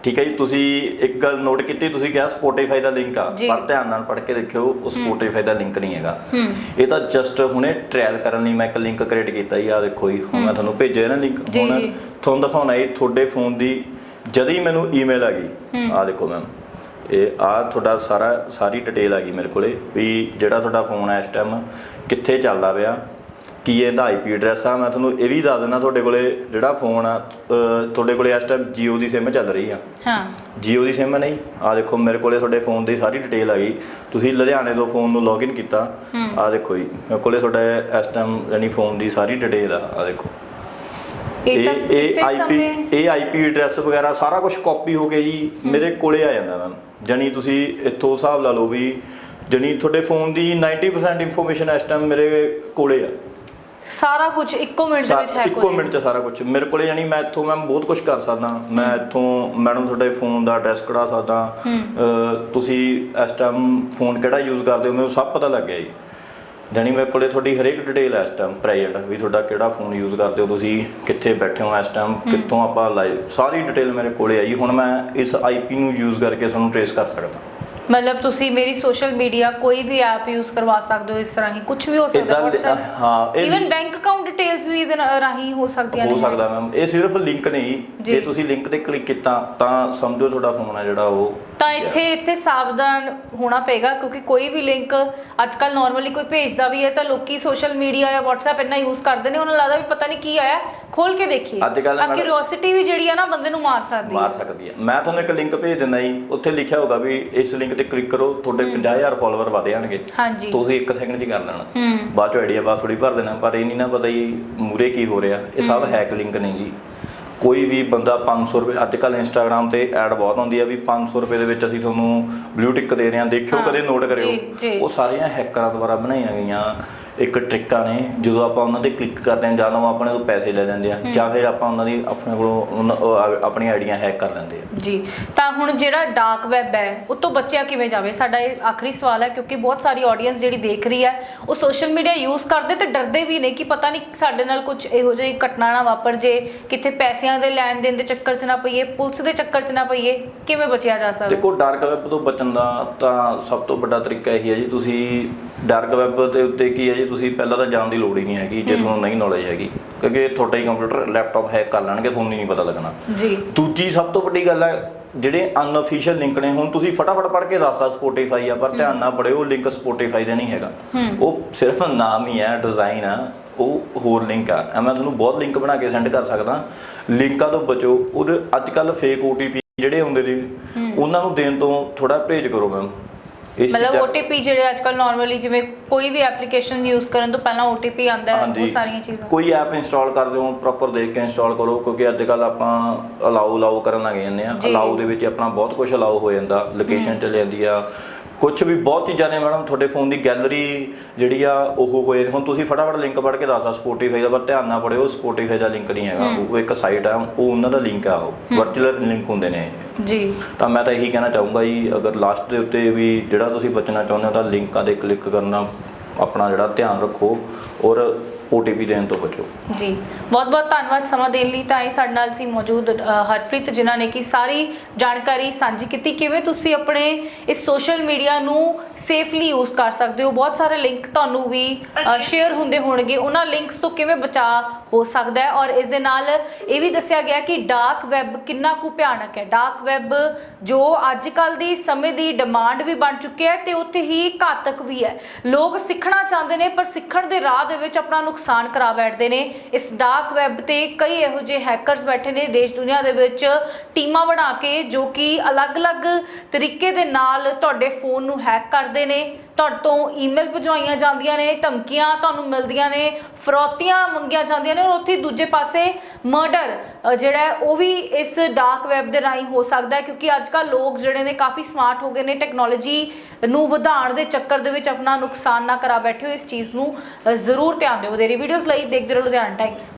ਠੀਕ ਹੈ ਜੀ? ਤੁਸੀਂ ਇੱਕ ਗੱਲ ਨੋਟ ਕੀਤੀ ਤੁਸੀਂ ਕਿਹਾ Spotify ਦਾ ਲਿੰਕ ਆ। ਜੀ। ਪਰ ਧਿਆਨ ਨਾਲ ਪੜ੍ਹ ਕੇ ਦੇਖਿਓ ਉਹ Spotify ਦਾ ਲਿੰਕ ਨਹੀਂ ਹੈਗਾ। ਹੂੰ। ਇਹ ਤਾਂ ਜਸਟ ਹੁਣੇ ਟ੍ਰਾਇਲ ਕਰਨ ਲਈ ਮੈਂ ਇੱਕ ਲਿੰਕ ਕ੍ਰੀਏਟ ਕੀਤਾ ਜੀ। ਆ ਦੇਖੋ ਜੀ ਹੁਣ ਮੈਂ ਤੁਹਾਨੂੰ ਭੇਜਿਆ ਨਾ ਲਿੰਕ ਜੀ, ਹੁਣ ਜੀ। ਤੁਹਾਨੂੰ ਦਿਖਾਉਣਾ ਇਹ ਤੁਹਾਡੇ ਫੋਨ ਦੀ ਜਦ ਹੀ ਮੈਨੂੰ ਈਮੇਲ ਆ ਗਈ। ਆ ਦੇਖੋ ਮੈਮ ਇਹ ਆ ਤੁਹਾਡਾ ਸਾਰਾ ਸਾਰੀ ਡਿਟੇਲ ਆ ਗਈ ਮੇਰੇ ਕੋਲੇ ਵੀ ਜਿਹੜਾ ਤੁਹਾਡਾ ਫੋਨ ਹੈ ਇਸ ਟਾਈਮ ਕਿੱਥੇ ਚੱਲਦਾ ਪਿਆ ਕੀ ਇਹਦਾ ਆਈਪੀ ਐਡਰੈਸ ਆ ਮੈਂ ਤੁਹਾਨੂੰ ਇਹ ਵੀ ਦੱਸ ਦਿੰਦਾ ਤੁਹਾਡੇ ਕੋਲੇ ਜਿਹੜਾ ਫੋਨ ਆ ਤੁਹਾਡੇ ਕੋਲੇ ਇਸ ਟਾਈਮ Jio ਦੀ SIM ਚੱਲ ਰਹੀ ਆ। ਹਾਂ। Jio ਦੀ SIM ਨਹੀਂ ਆ ਦੇਖੋ ਮੇਰੇ ਕੋਲੇ ਤੁਹਾਡੇ ਫੋਨ ਦੀ ਸਾਰੀ ਡਿਟੇਲ ਆ ਗਈ। ਤੁਸੀਂ ਲੁਧਿਆਣੇ ਤੋਂ ਫੋਨ ਨੂੰ ਲੌਗਇਨ ਕੀਤਾ ਆ ਦੇਖੋ ਜੀ ਮੇਰੇ ਕੋਲੇ ਤੁਹਾਡੇ ਇਸ ਟਾਈਮ ਯਾਨੀ ਫੋਨ ਦੀ ਸਾਰੀ ਡਿਟੇਲ ਆ ਆ ਦੇਖੋ। ਇਹ ਤਾਂ ਇਹ ਆਈਪੀ ਇਹ ਆਈਪੀ ਐਡਰੈਸ ਵਗੈਰਾ ਸਾਰਾ ਕੁਝ ਕਾਪੀ ਹੋ ਕੇ ਜੀ ਮੇਰੇ ਕੋਲੇ ਆ ਜਾਂਦਾ ਮੈਮ। ਜਾਨੀ ਤੁਸੀਂ ਇੱਥੋਂ ਹਿਸਾਬ ਲਾ ਲਓ ਵੀ ਜਾਨੀ ਤੁਹਾਡੇ ਫੋਨ ਦੀ 90% ਇਨਫੋਰਮੇਸ਼ਨ ਇਸ ਟਾਈਮ ਮੇਰੇ ਕੋਲੇ ਆ। ਸਾਰਾ ਕੁਝ ਇੱਕੋ ਮਿੰਟ ਦੇ ਵਿੱਚ ਹੈ ਇੱਕੋ ਮਿੰਟ 'ਚ ਸਾਰਾ ਕੁਝ ਮੇਰੇ ਕੋਲੇ ਯਾਨੀ ਮੈਂ ਇੱਥੋਂ ਮੈਂ ਬਹੁਤ ਕੁਝ ਕਰ ਸਕਦਾ। ਮੈਂ ਇੱਥੋਂ ਮੈਡਮ ਤੁਹਾਡੇ ਫੋਨ ਦਾ ਐਡਰੈਸ ਕਢਾ ਸਕਦਾ। ਤੁਸੀਂ ਇਸ ਟਾਈਮ ਫੋਨ ਕਿਹੜਾ ਯੂਜ਼ ਕਰਦੇ ਹੋ ਮੈਨੂੰ ਸਭ ਪਤਾ ਲੱਗ ਗਿਆ ਜੀ। ਜਾਨੀ ਮੇਰੇ ਕੋਲੇ ਤੁਹਾਡੀ ਹਰੇਕ ਡਿਟੇਲ ਹੈ ਇਸ ਟਾਈਮ ਪ੍ਰੈਜ਼ੈਂਟ ਵੀ ਤੁਹਾਡਾ ਕਿਹੜਾ ਫੋਨ ਯੂਜ਼ ਕਰਦੇ ਹੋ ਤੁਸੀਂ ਕਿੱਥੇ ਬੈਠੇ ਹੋ ਇਸ ਟਾਈਮ ਕਿੱਥੋਂ ਆਪਾਂ ਲਾਈਵ ਸਾਰੀ ਡਿਟੇਲ ਮੇਰੇ ਕੋਲੇ ਹੈ ਜੀ ਹੁਣ ਮੈਂ ਇਸ ਆਈਪੀ ਨੂੰ ਯੂਜ਼ ਕਰਕੇ ਤੁਹਾਨੂੰ ਟ੍ਰੇਸ ਕਰ ਸਕਦਾ। ਮਤਲਬ ਤੁਸੀਂ ਮੇਰੀ ਸੋਸ਼ਲ ਮੀਡੀਆ ਕੋਈ ਵੀ ਐਪ ਯੂਜ਼ ਕਰਵਾ ਸਕਦੇ ਹੋ ਇਸ ਤਰ੍ਹਾਂ ਹੀ ਕੁਝ ਵੀ ਹੋ ਸਕਦਾ WhatsApp ਹਾਂ, ਇਹ- ਇਵਨ ਬੈਂਕ ਅਕਾਊਂਟ ਡਿਟੇਲਸ ਵੀ ਇਹਦੇ ਨਾਲ ਰਾਹੀਂ ਹੋ ਸਕਦੀਆਂ ਹੋ ਸਕਦਾ ਮੈਮ ਇਹ ਸਿਰਫ ਲਿੰਕ ਨਹੀਂ ਜੀ। ਜੇ। ਤੁਸੀਂ ਲਿੰਕ ਤੇ ਕਲਿੱਕ ਕੀਤਾ ਤਾਂ ਸਮਝੋ ਤੁਹਾਡਾ ਫੋਨ ਹੈ ਜਿਹੜਾ ਉਹ ਤਾਂ ਇੱਥੇ ਇੱਥੇ ਸਾਵਧਾਨ ਹੋਣਾ ਪਏਗਾ ਕਿਉਂਕਿ ਕੋਈ ਵੀ ਲਿੰਕ ਅੱਜ ਕੱਲ ਨਾਰਮਲੀ ਕੋਈ ਭੇਜਦਾ ਵੀ ਹੈ ਤਾਂ ਲੋਕੀ ਸੋਸ਼ਲ ਮੀਡੀਆ ਜਾਂ WhatsApp ਇੰਨਾ ਯੂਜ਼ ਕਰਦੇ ਨੇ ਉਹਨਾਂ ਨੂੰ ਲੱਗਦਾ ਵੀ ਪਤਾ ਨਹੀਂ ਕੀ ਆਇਆ ਖੋਲ ਕੇ ਦੇਖੀਏ। ਅੱਜ ਕੱਲ੍ਹ ਆ ਮੈਡਮ- ਕਿਉਰਿਓਸਿਟੀ ਵੀ ਜਿਹੜੀ ਹੈ ਨਾ ਬੰਦੇ ਨੂੰ ਮਾਰ ਸਕਦੀ ਹੈ ਮਾਰ ਸਕਦੀ ਹੈ ਮੈਂ ਤੁਹਾਨੂੰ ਇੱਕ ਲਿੰਕ ਭੇਜ ਦਿੰਦਾ ਜੀ ਉੱਥੇ ਲਿਖਿਆ ਹੋਗਾ ਵੀ ਇਸ ਲਿੰਕ ਤੇ ਕਲਿੱਕ ਕਰੋ ਤੁਹਾਡੇ 50000 ਫਾਲੋਅਰ ਵਧ ਜਾਣਗੇ। ਹਾਂਜੀ। ਤੁਸੀਂ 1 ਸੈਕਿੰਡ 'ਚ ਕਰ ਲੈਣਾ। ਬਾਅਦ ਚ ਆਈਡੀਆ ਪਾਸਵਰਡ ਭਰ ਦੇਣਾ ਪਰ ਇਹ ਨਹੀਂ ਨਾ ਪਤਾ ਜੀ ਮੂਰੇ ਕੀ ਹੋ ਰਿਹਾ। ਇਹ ਸਭ ਹੈਕ ਲਿੰਕ ਨਹੀਂ ਜੀ। ਕੋਈ ਵੀ ਬੰਦਾ 500 ਰੁਪਏ ਅੱਜ ਕੱਲ ਇੰਸਟਾਗ੍ਰam ਤੇ ਐਡ ਬਹੁਤ ਆਉਂਦੀ ਆ ਵੀ 500 ਰੁਪਏ ਦੇ ਵਿੱਚ ਅਸੀਂ ਤੁਹਾਨੂੰ ਬਲੂ ਟਿਕ ਦੇ ਰਹੇ ਹਾਂ। ਦੇਖਿਓ ਕਦੇ ਨੋਟ ਕਰਿਓ। ਉਹ ਸਾਰੀਆਂ ਹੈਕਰਾਂ ਦੁਆਰਾ ਬਣਾਈਆਂ ਗਈਆਂ। ਇੱਕ ਟ੍ਰਿਕਾਂ ਨੇ ਜਦੋਂ ਆਪਾਂ ਉਹਨਾਂ ਤੇ ਕਲਿੱਕ ਕਰਦੇ ਹਾਂ ਜਾਂ ਤਾਂ ਉਹ ਆਪਣੇ ਤੋਂ ਪੈਸੇ ਲੈ ਲੈਂਦੇ ਆ ਜਾਂ ਫਿਰ ਆਪਾਂ ਉਹਨਾਂ ਦੀ ਆਪਣੇ ਕੋਲੋਂ ਉਹਨਾਂ- ਉਹ ਆ- ਆਪਣੀਆਂ ਆਈਡੀਆਂ ਹੈਕ ਕਰ ਲੈਂਦੇ ਆ। ਜੀ ਤਾਂ ਹੁਣ ਜਿਹੜਾ ਡਾਰਕ ਵੈਬ ਹੈ ਉਹ ਤੋਂ ਬਚਿਆ ਕਿਵੇਂ ਜਾਵੇ? ਸਾਡਾ ਇਹ ਆਖਰੀ ਸਵਾਲ ਹੈ ਕਿਉਂਕਿ ਬਹੁਤ ਸਾਰੀ ਆਡੀਅנס ਜਿਹੜੀ ਦੇਖ ਰਹੀ ਹੈ ਉਹ ਸੋਸ਼ਲ ਮੀਡੀਆ ਯੂਜ਼ ਕਰਦੇ ਤੇ ਡਰਦੇ ਵੀ ਨੇ ਕਿ ਪਤਾ ਨਹੀਂ ਸਾਡੇ ਨਾਲ ਕੁਝ ਇਹੋ ਜਿਹੀ ਘਟਨਾ ਨਾ ਵਾਪਰ ਜੇ ਕਿਤੇ ਪੈਸਿਆਂ ਦੇ ਲੈਣ ਦੇਣ ਦੇ ਚੱਕਰ 'ਚ ਨਾ ਪਈਏ ਪੁਲਿਸ ਦੇ ਚੱਕਰ 'ਚ ਨਾ ਪਈਏ ਕਿਵੇਂ ਬਚਿਆ ਜਾ ਸਕਦਾ? ਦੇਖੋ ਡਾਰਕ ਵੈਬ ਤੋਂ ਬਚਣ ਦਾ ਤਾਂ ਸਭ ਤੋਂ ਵੱਡਾ ਤਰੀਕਾ ਇਹੀ ਹੈ ਜੀ ਤੁਸੀਂ ਡਾਰਕ ਵੈਬ ਦੇ ਉੱਤੇ ਕੀ ਹੈ ਜੀ ਤੁਸੀਂ ਪਹਿਲਾਂ ਤਾਂ ਜਾਣ ਦੀ ਲੋੜ ਹੀ ਨਹੀਂ ਹੈਗੀ ਜੇ ਤੁਹਾਨੂੰ ਨਹੀਂ ਨੌਲੇਜ ਹੈਗੀ ਕਿਉਂਕਿ ਤੁਹਾਡਾ ਹੀ ਕੰਪਿਊਟਰ ਲੈਪਟਾਪ ਹੈਕ ਕਰ ਲੈਣਗੇ ਤੁਹਾਨੂੰ ਨਹੀਂ ਪਤਾ ਲੱਗਣਾ। ਜੀ। ਦੂਜੀ ਸਭ ਤੋਂ ਵੱਡੀ ਗੱਲ ਹੈ ਜਿਹੜੇ ਅਨਅਫੀਸ਼ੀਅਲ ਲਿੰਕ ਨੇ ਹੁਣ ਤੁਸੀਂ ਫਟਾਫਟ ਪੜ੍ਹ ਕੇ ਦੱਸਦਾ ਸਪੋਟੀਫਾਈ ਆ ਪਰ ਧਿਆਨ ਨਾਲ ਪੜਿਓ ਲਿੰਕ ਸਪੋਟੀਫਾਈ ਦਾ ਨਹੀਂ ਹੈਗਾ। ਉਹ ਸਿਰਫ ਨਾਮ ਹੀ ਹੈ ਡਿਜ਼ਾਈਨ ਆ ਉਹ ਹੋਰ ਲਿੰਕ ਆ। ਮੈਂ ਤੁਹਾਨੂੰ ਬਹੁਤ ਲਿੰਕ ਬਣਾ ਕੇ ਸੈਂਡ ਕਰ ਸਕਦਾ। ਲਿੰਕਾਂ ਤੋਂ ਬਚੋ ਉਹ ਅੱਜ ਕੱਲ ਫੇਕ OTP ਜਿਹੜੇ ਹੁੰਦੇ ਨੇ ਉਹਨਾਂ ਨੂੰ ਦੇਣ ਤੋਂ ਥੋੜਾ ਪਰਹੇਜ਼ ਕਰੋ ਮੈਮ ਇਸ ਮਤਲਬ ਚੀਜ਼ਾਂ- OTP ਜਿਹੜੇ ਅੱਜ ਕੱਲ ਨਾਰਮਲੀ ਜਿਵੇਂ ਕੋਈ ਵੀ ਐਪਲੀਕੇਸ਼ਨ ਯੂਜ਼ ਕਰਨ ਤੋਂ ਪਹਿਲਾਂ OTP ਆਉਂਦਾ ਹੈ ਉਹ ਹਾਂਜੀ। ਸਾਰੀਆਂ ਚੀਜ਼ਾਂ। ਕੋਈ ਐਪ ਇੰਸਟਾਲ ਕਰਦੇ ਹੋ ਪ੍ਰੋਪਰ ਦੇਖ ਕੇ ਇੰਸਟਾਲ ਕਰੋ ਕਿਉਂਕਿ ਅੱਜ ਕੱਲ ਆਪਾਂ ਅਲਾਉ ਅਲਾਉ ਕਰਨ ਲੱਗ ਜਾਂਦੇ ਆ ਜੀ। ਅਲਾਉ ਦੇ ਵਿੱਚ ਆਪਣਾ ਬਹੁਤ ਕੁਝ ਅਲਾਉ ਹੋ ਜਾਂਦਾ। ਲੋਕੇਸ਼ਨ ਚਲੇ ਜਾਂਦੀ ਆ। ਕੁਝ ਵੀ ਬਹੁਤ ਚੀਜ਼ਾਂ ਨੇ ਮੈਡਮ ਤੁਹਾਡੇ ਫੋਨ ਦੀ ਗੈਲਰੀ ਜਿਹੜੀ ਆ ਉਹ ਹੋਏ ਹੁਣ ਤੁਸੀਂ ਫਟਾਫਟ ਲਿੰਕ ਪੜ੍ਹ ਕੇ ਦੱਸਦਾ ਸਪੋਟੀਫਾਈ ਦਾ ਪਰ ਧਿਆਨ ਨਾਲ ਪੜਿਓ ਸਪੋਟੀਫਾਈ ਦਾ ਲਿੰਕ ਨਹੀਂ ਹੈਗਾ। ਉਹ ਇੱਕ ਸਾਈਟ ਆ ਉਹ ਉਹਨਾਂ ਦਾ ਲਿੰਕ ਆ ਉਹ। ਵਰਚੁਅਲ ਲਿੰਕ ਹੁੰਦੇ ਨੇ। ਜੀ। ਤਾਂ ਮੈਂ ਤਾਂ ਇਹੀ ਕਹਿਣਾ ਚਾਹੂੰਗਾ ਜੀ ਅਗਰ ਲਾਸਟ ਦੇ ਉੱਤੇ ਵੀ ਜਿਹੜਾ ਤੁਸੀਂ ਬਚਣਾ ਚਾਹੁੰਦੇ ਹੋ ਤਾਂ ਲਿੰਕਾਂ ਤੇ ਕਲਿੱਕ ਕਰਨਾ ਆਪਣਾ ਜਿਹੜਾ ਧਿਆਨ ਰੱਖੋ। ਔਰ OTP ਦੇਣ ਤੋਂ ਬਚੋ। ਜੀ। ਬਹੁਤ ਬਹੁਤ ਧੰਨਵਾਦ ਸਮਾਂ ਦੇਣ ਲਈ। ਤਾਂ ਇਹ ਸਾਡੇ ਨਾਲ ਸੀ ਮੌਜੂਦ ਅ, ਹਰਪ੍ਰੀਤ ਜਿਨ੍ਹਾਂ ਨੇ ਕਿ ਸਾਰੀ ਜਾਣਕਾਰੀ ਸਾਂਝੀ ਕੀਤੀ। ਕਿਵੇਂ ਤੁਸੀਂ ਆਪਣੇ ਇਸ ਸੋਸ਼ਲ ਮੀਡੀਆ ਨੂੰ ਸੇਫਲੀ ਯੂਜ਼ ਕਰ ਸਕਦੇ ਹੋ? ਬਹੁਤ ਸਾਰੇ ਲਿੰਕ ਤੁਹਾਨੂੰ ਵੀ ਸ਼ੇਅਰ ਹੁੰਦੇ ਹੋਣਗੇ। ਉਹਨਾਂ ਲਿੰਕਸ ਤੋਂ ਕਿਵੇਂ ਬਚਾ ਹੋ ਸਕਦਾ ਹੈ? ਔਰ ਇਸ ਦੇ ਨਾਲ ਇਹ ਵੀ ਦੱਸਿਆ ਗਿਆ ਕਿ ਡਾਰਕ ਵੈਬ ਕਿੰਨਾ ਕੁ ਭਿਆਨਕ ਹੈ। ਡਾਰਕ ਵੈਬ ਜੋ ਅੱਜ ਕੱਲ ਦੀ ਸਮੇਂ ਦੀ ਡਿਮਾਂਡ ਵੀ ਬਣ ਚੁੱਕਿਆ ਹੈ ਤੇ ਉੱਥੇ ਹੀ ਘਾਤਕ ਵੀ ਹੈ। ਲੋਕ ਸਿੱਖਣਾ ਚਾਹੁੰਦੇ ਨੇ ਪਰ ਸਿੱਖਣ ਦੇ ਰਾਹ ਦੇ ਵਿੱਚ ਆਪਣਾ ਨੁਕਸਾਨ ਨੁਕਸਾਨ ਕਰਾ ਬੈਠਦੇ ਨੇ। ਇਸ ਡਾਰਕ ਵੈਬ ਤੇ ਕਈ ਇਹੋ ਜਿਹੇ ਹੈਕਰਸ ਬੈਠੇ ਨੇ ਦੇਸ਼ ਦੁਨੀਆ ਦੇ ਵਿੱਚ ਟੀਮਾਂ ਬਣਾ ਕੇ ਜੋ ਕਿ ਅਲੱਗ-ਅਲੱਗ ਤਰੀਕੇ ਦੇ ਨਾਲ ਤੁਹਾਡੇ ਫੋਨ ਨੂੰ ਹੈਕ ਕਰਦੇ ਨੇ। ਤੁਹਾਡੇ ਤੋਂ ਈਮੇਲ ਭਜਵਾਈਆਂ ਜਾਂਦੀਆਂ ਨੇ, ਧਮਕੀਆਂ ਤੁਹਾਨੂੰ ਮਿਲਦੀਆਂ ਨੇ, ਫਰੋਤੀਆਂ ਮੰਗੀਆਂ ਜਾਂਦੀਆਂ ਨੇ ਔਰ ਉੱਥੇ ਦੂਜੇ ਪਾਸੇ ਮਰਡਰ ਜਿਹੜਾ ਉਹ ਵੀ ਇਸ ਡਾਰਕ ਵੈਬ ਦੇ ਰਾਹੀਂ ਹੋ ਸਕਦਾ ਹੈ ਕਿਉਂਕਿ ਅੱਜ ਕੱਲ੍ਹ ਲੋਕ ਜਿਹੜੇ ਨੇ ਕਾਫੀ ਸਮਾਰਟ ਹੋ ਗਏ ਨੇ ਟੈਕਨੋਲੋਜੀ ਨੂੰ ਵਧਾਉਣ ਦੇ ਚੱਕਰ ਦੇ ਵਿੱਚ ਆਪਣਾ ਨੁਕਸਾਨ ਨਾ ਕਰਾ ਬੈਠੇ ਹੋ ਇਸ ਚੀਜ਼ ਨੂੰ ਜ਼ਰੂਰ ਧਿਆਨ ਦਿਓ। ਵਧੇਰੇ ਵੀਡੀਓਜ਼ ਲਈ ਦੇਖਦੇ ਰਹੋ ਲੁਧਿਆਣਾ ਟਾਈਮਸ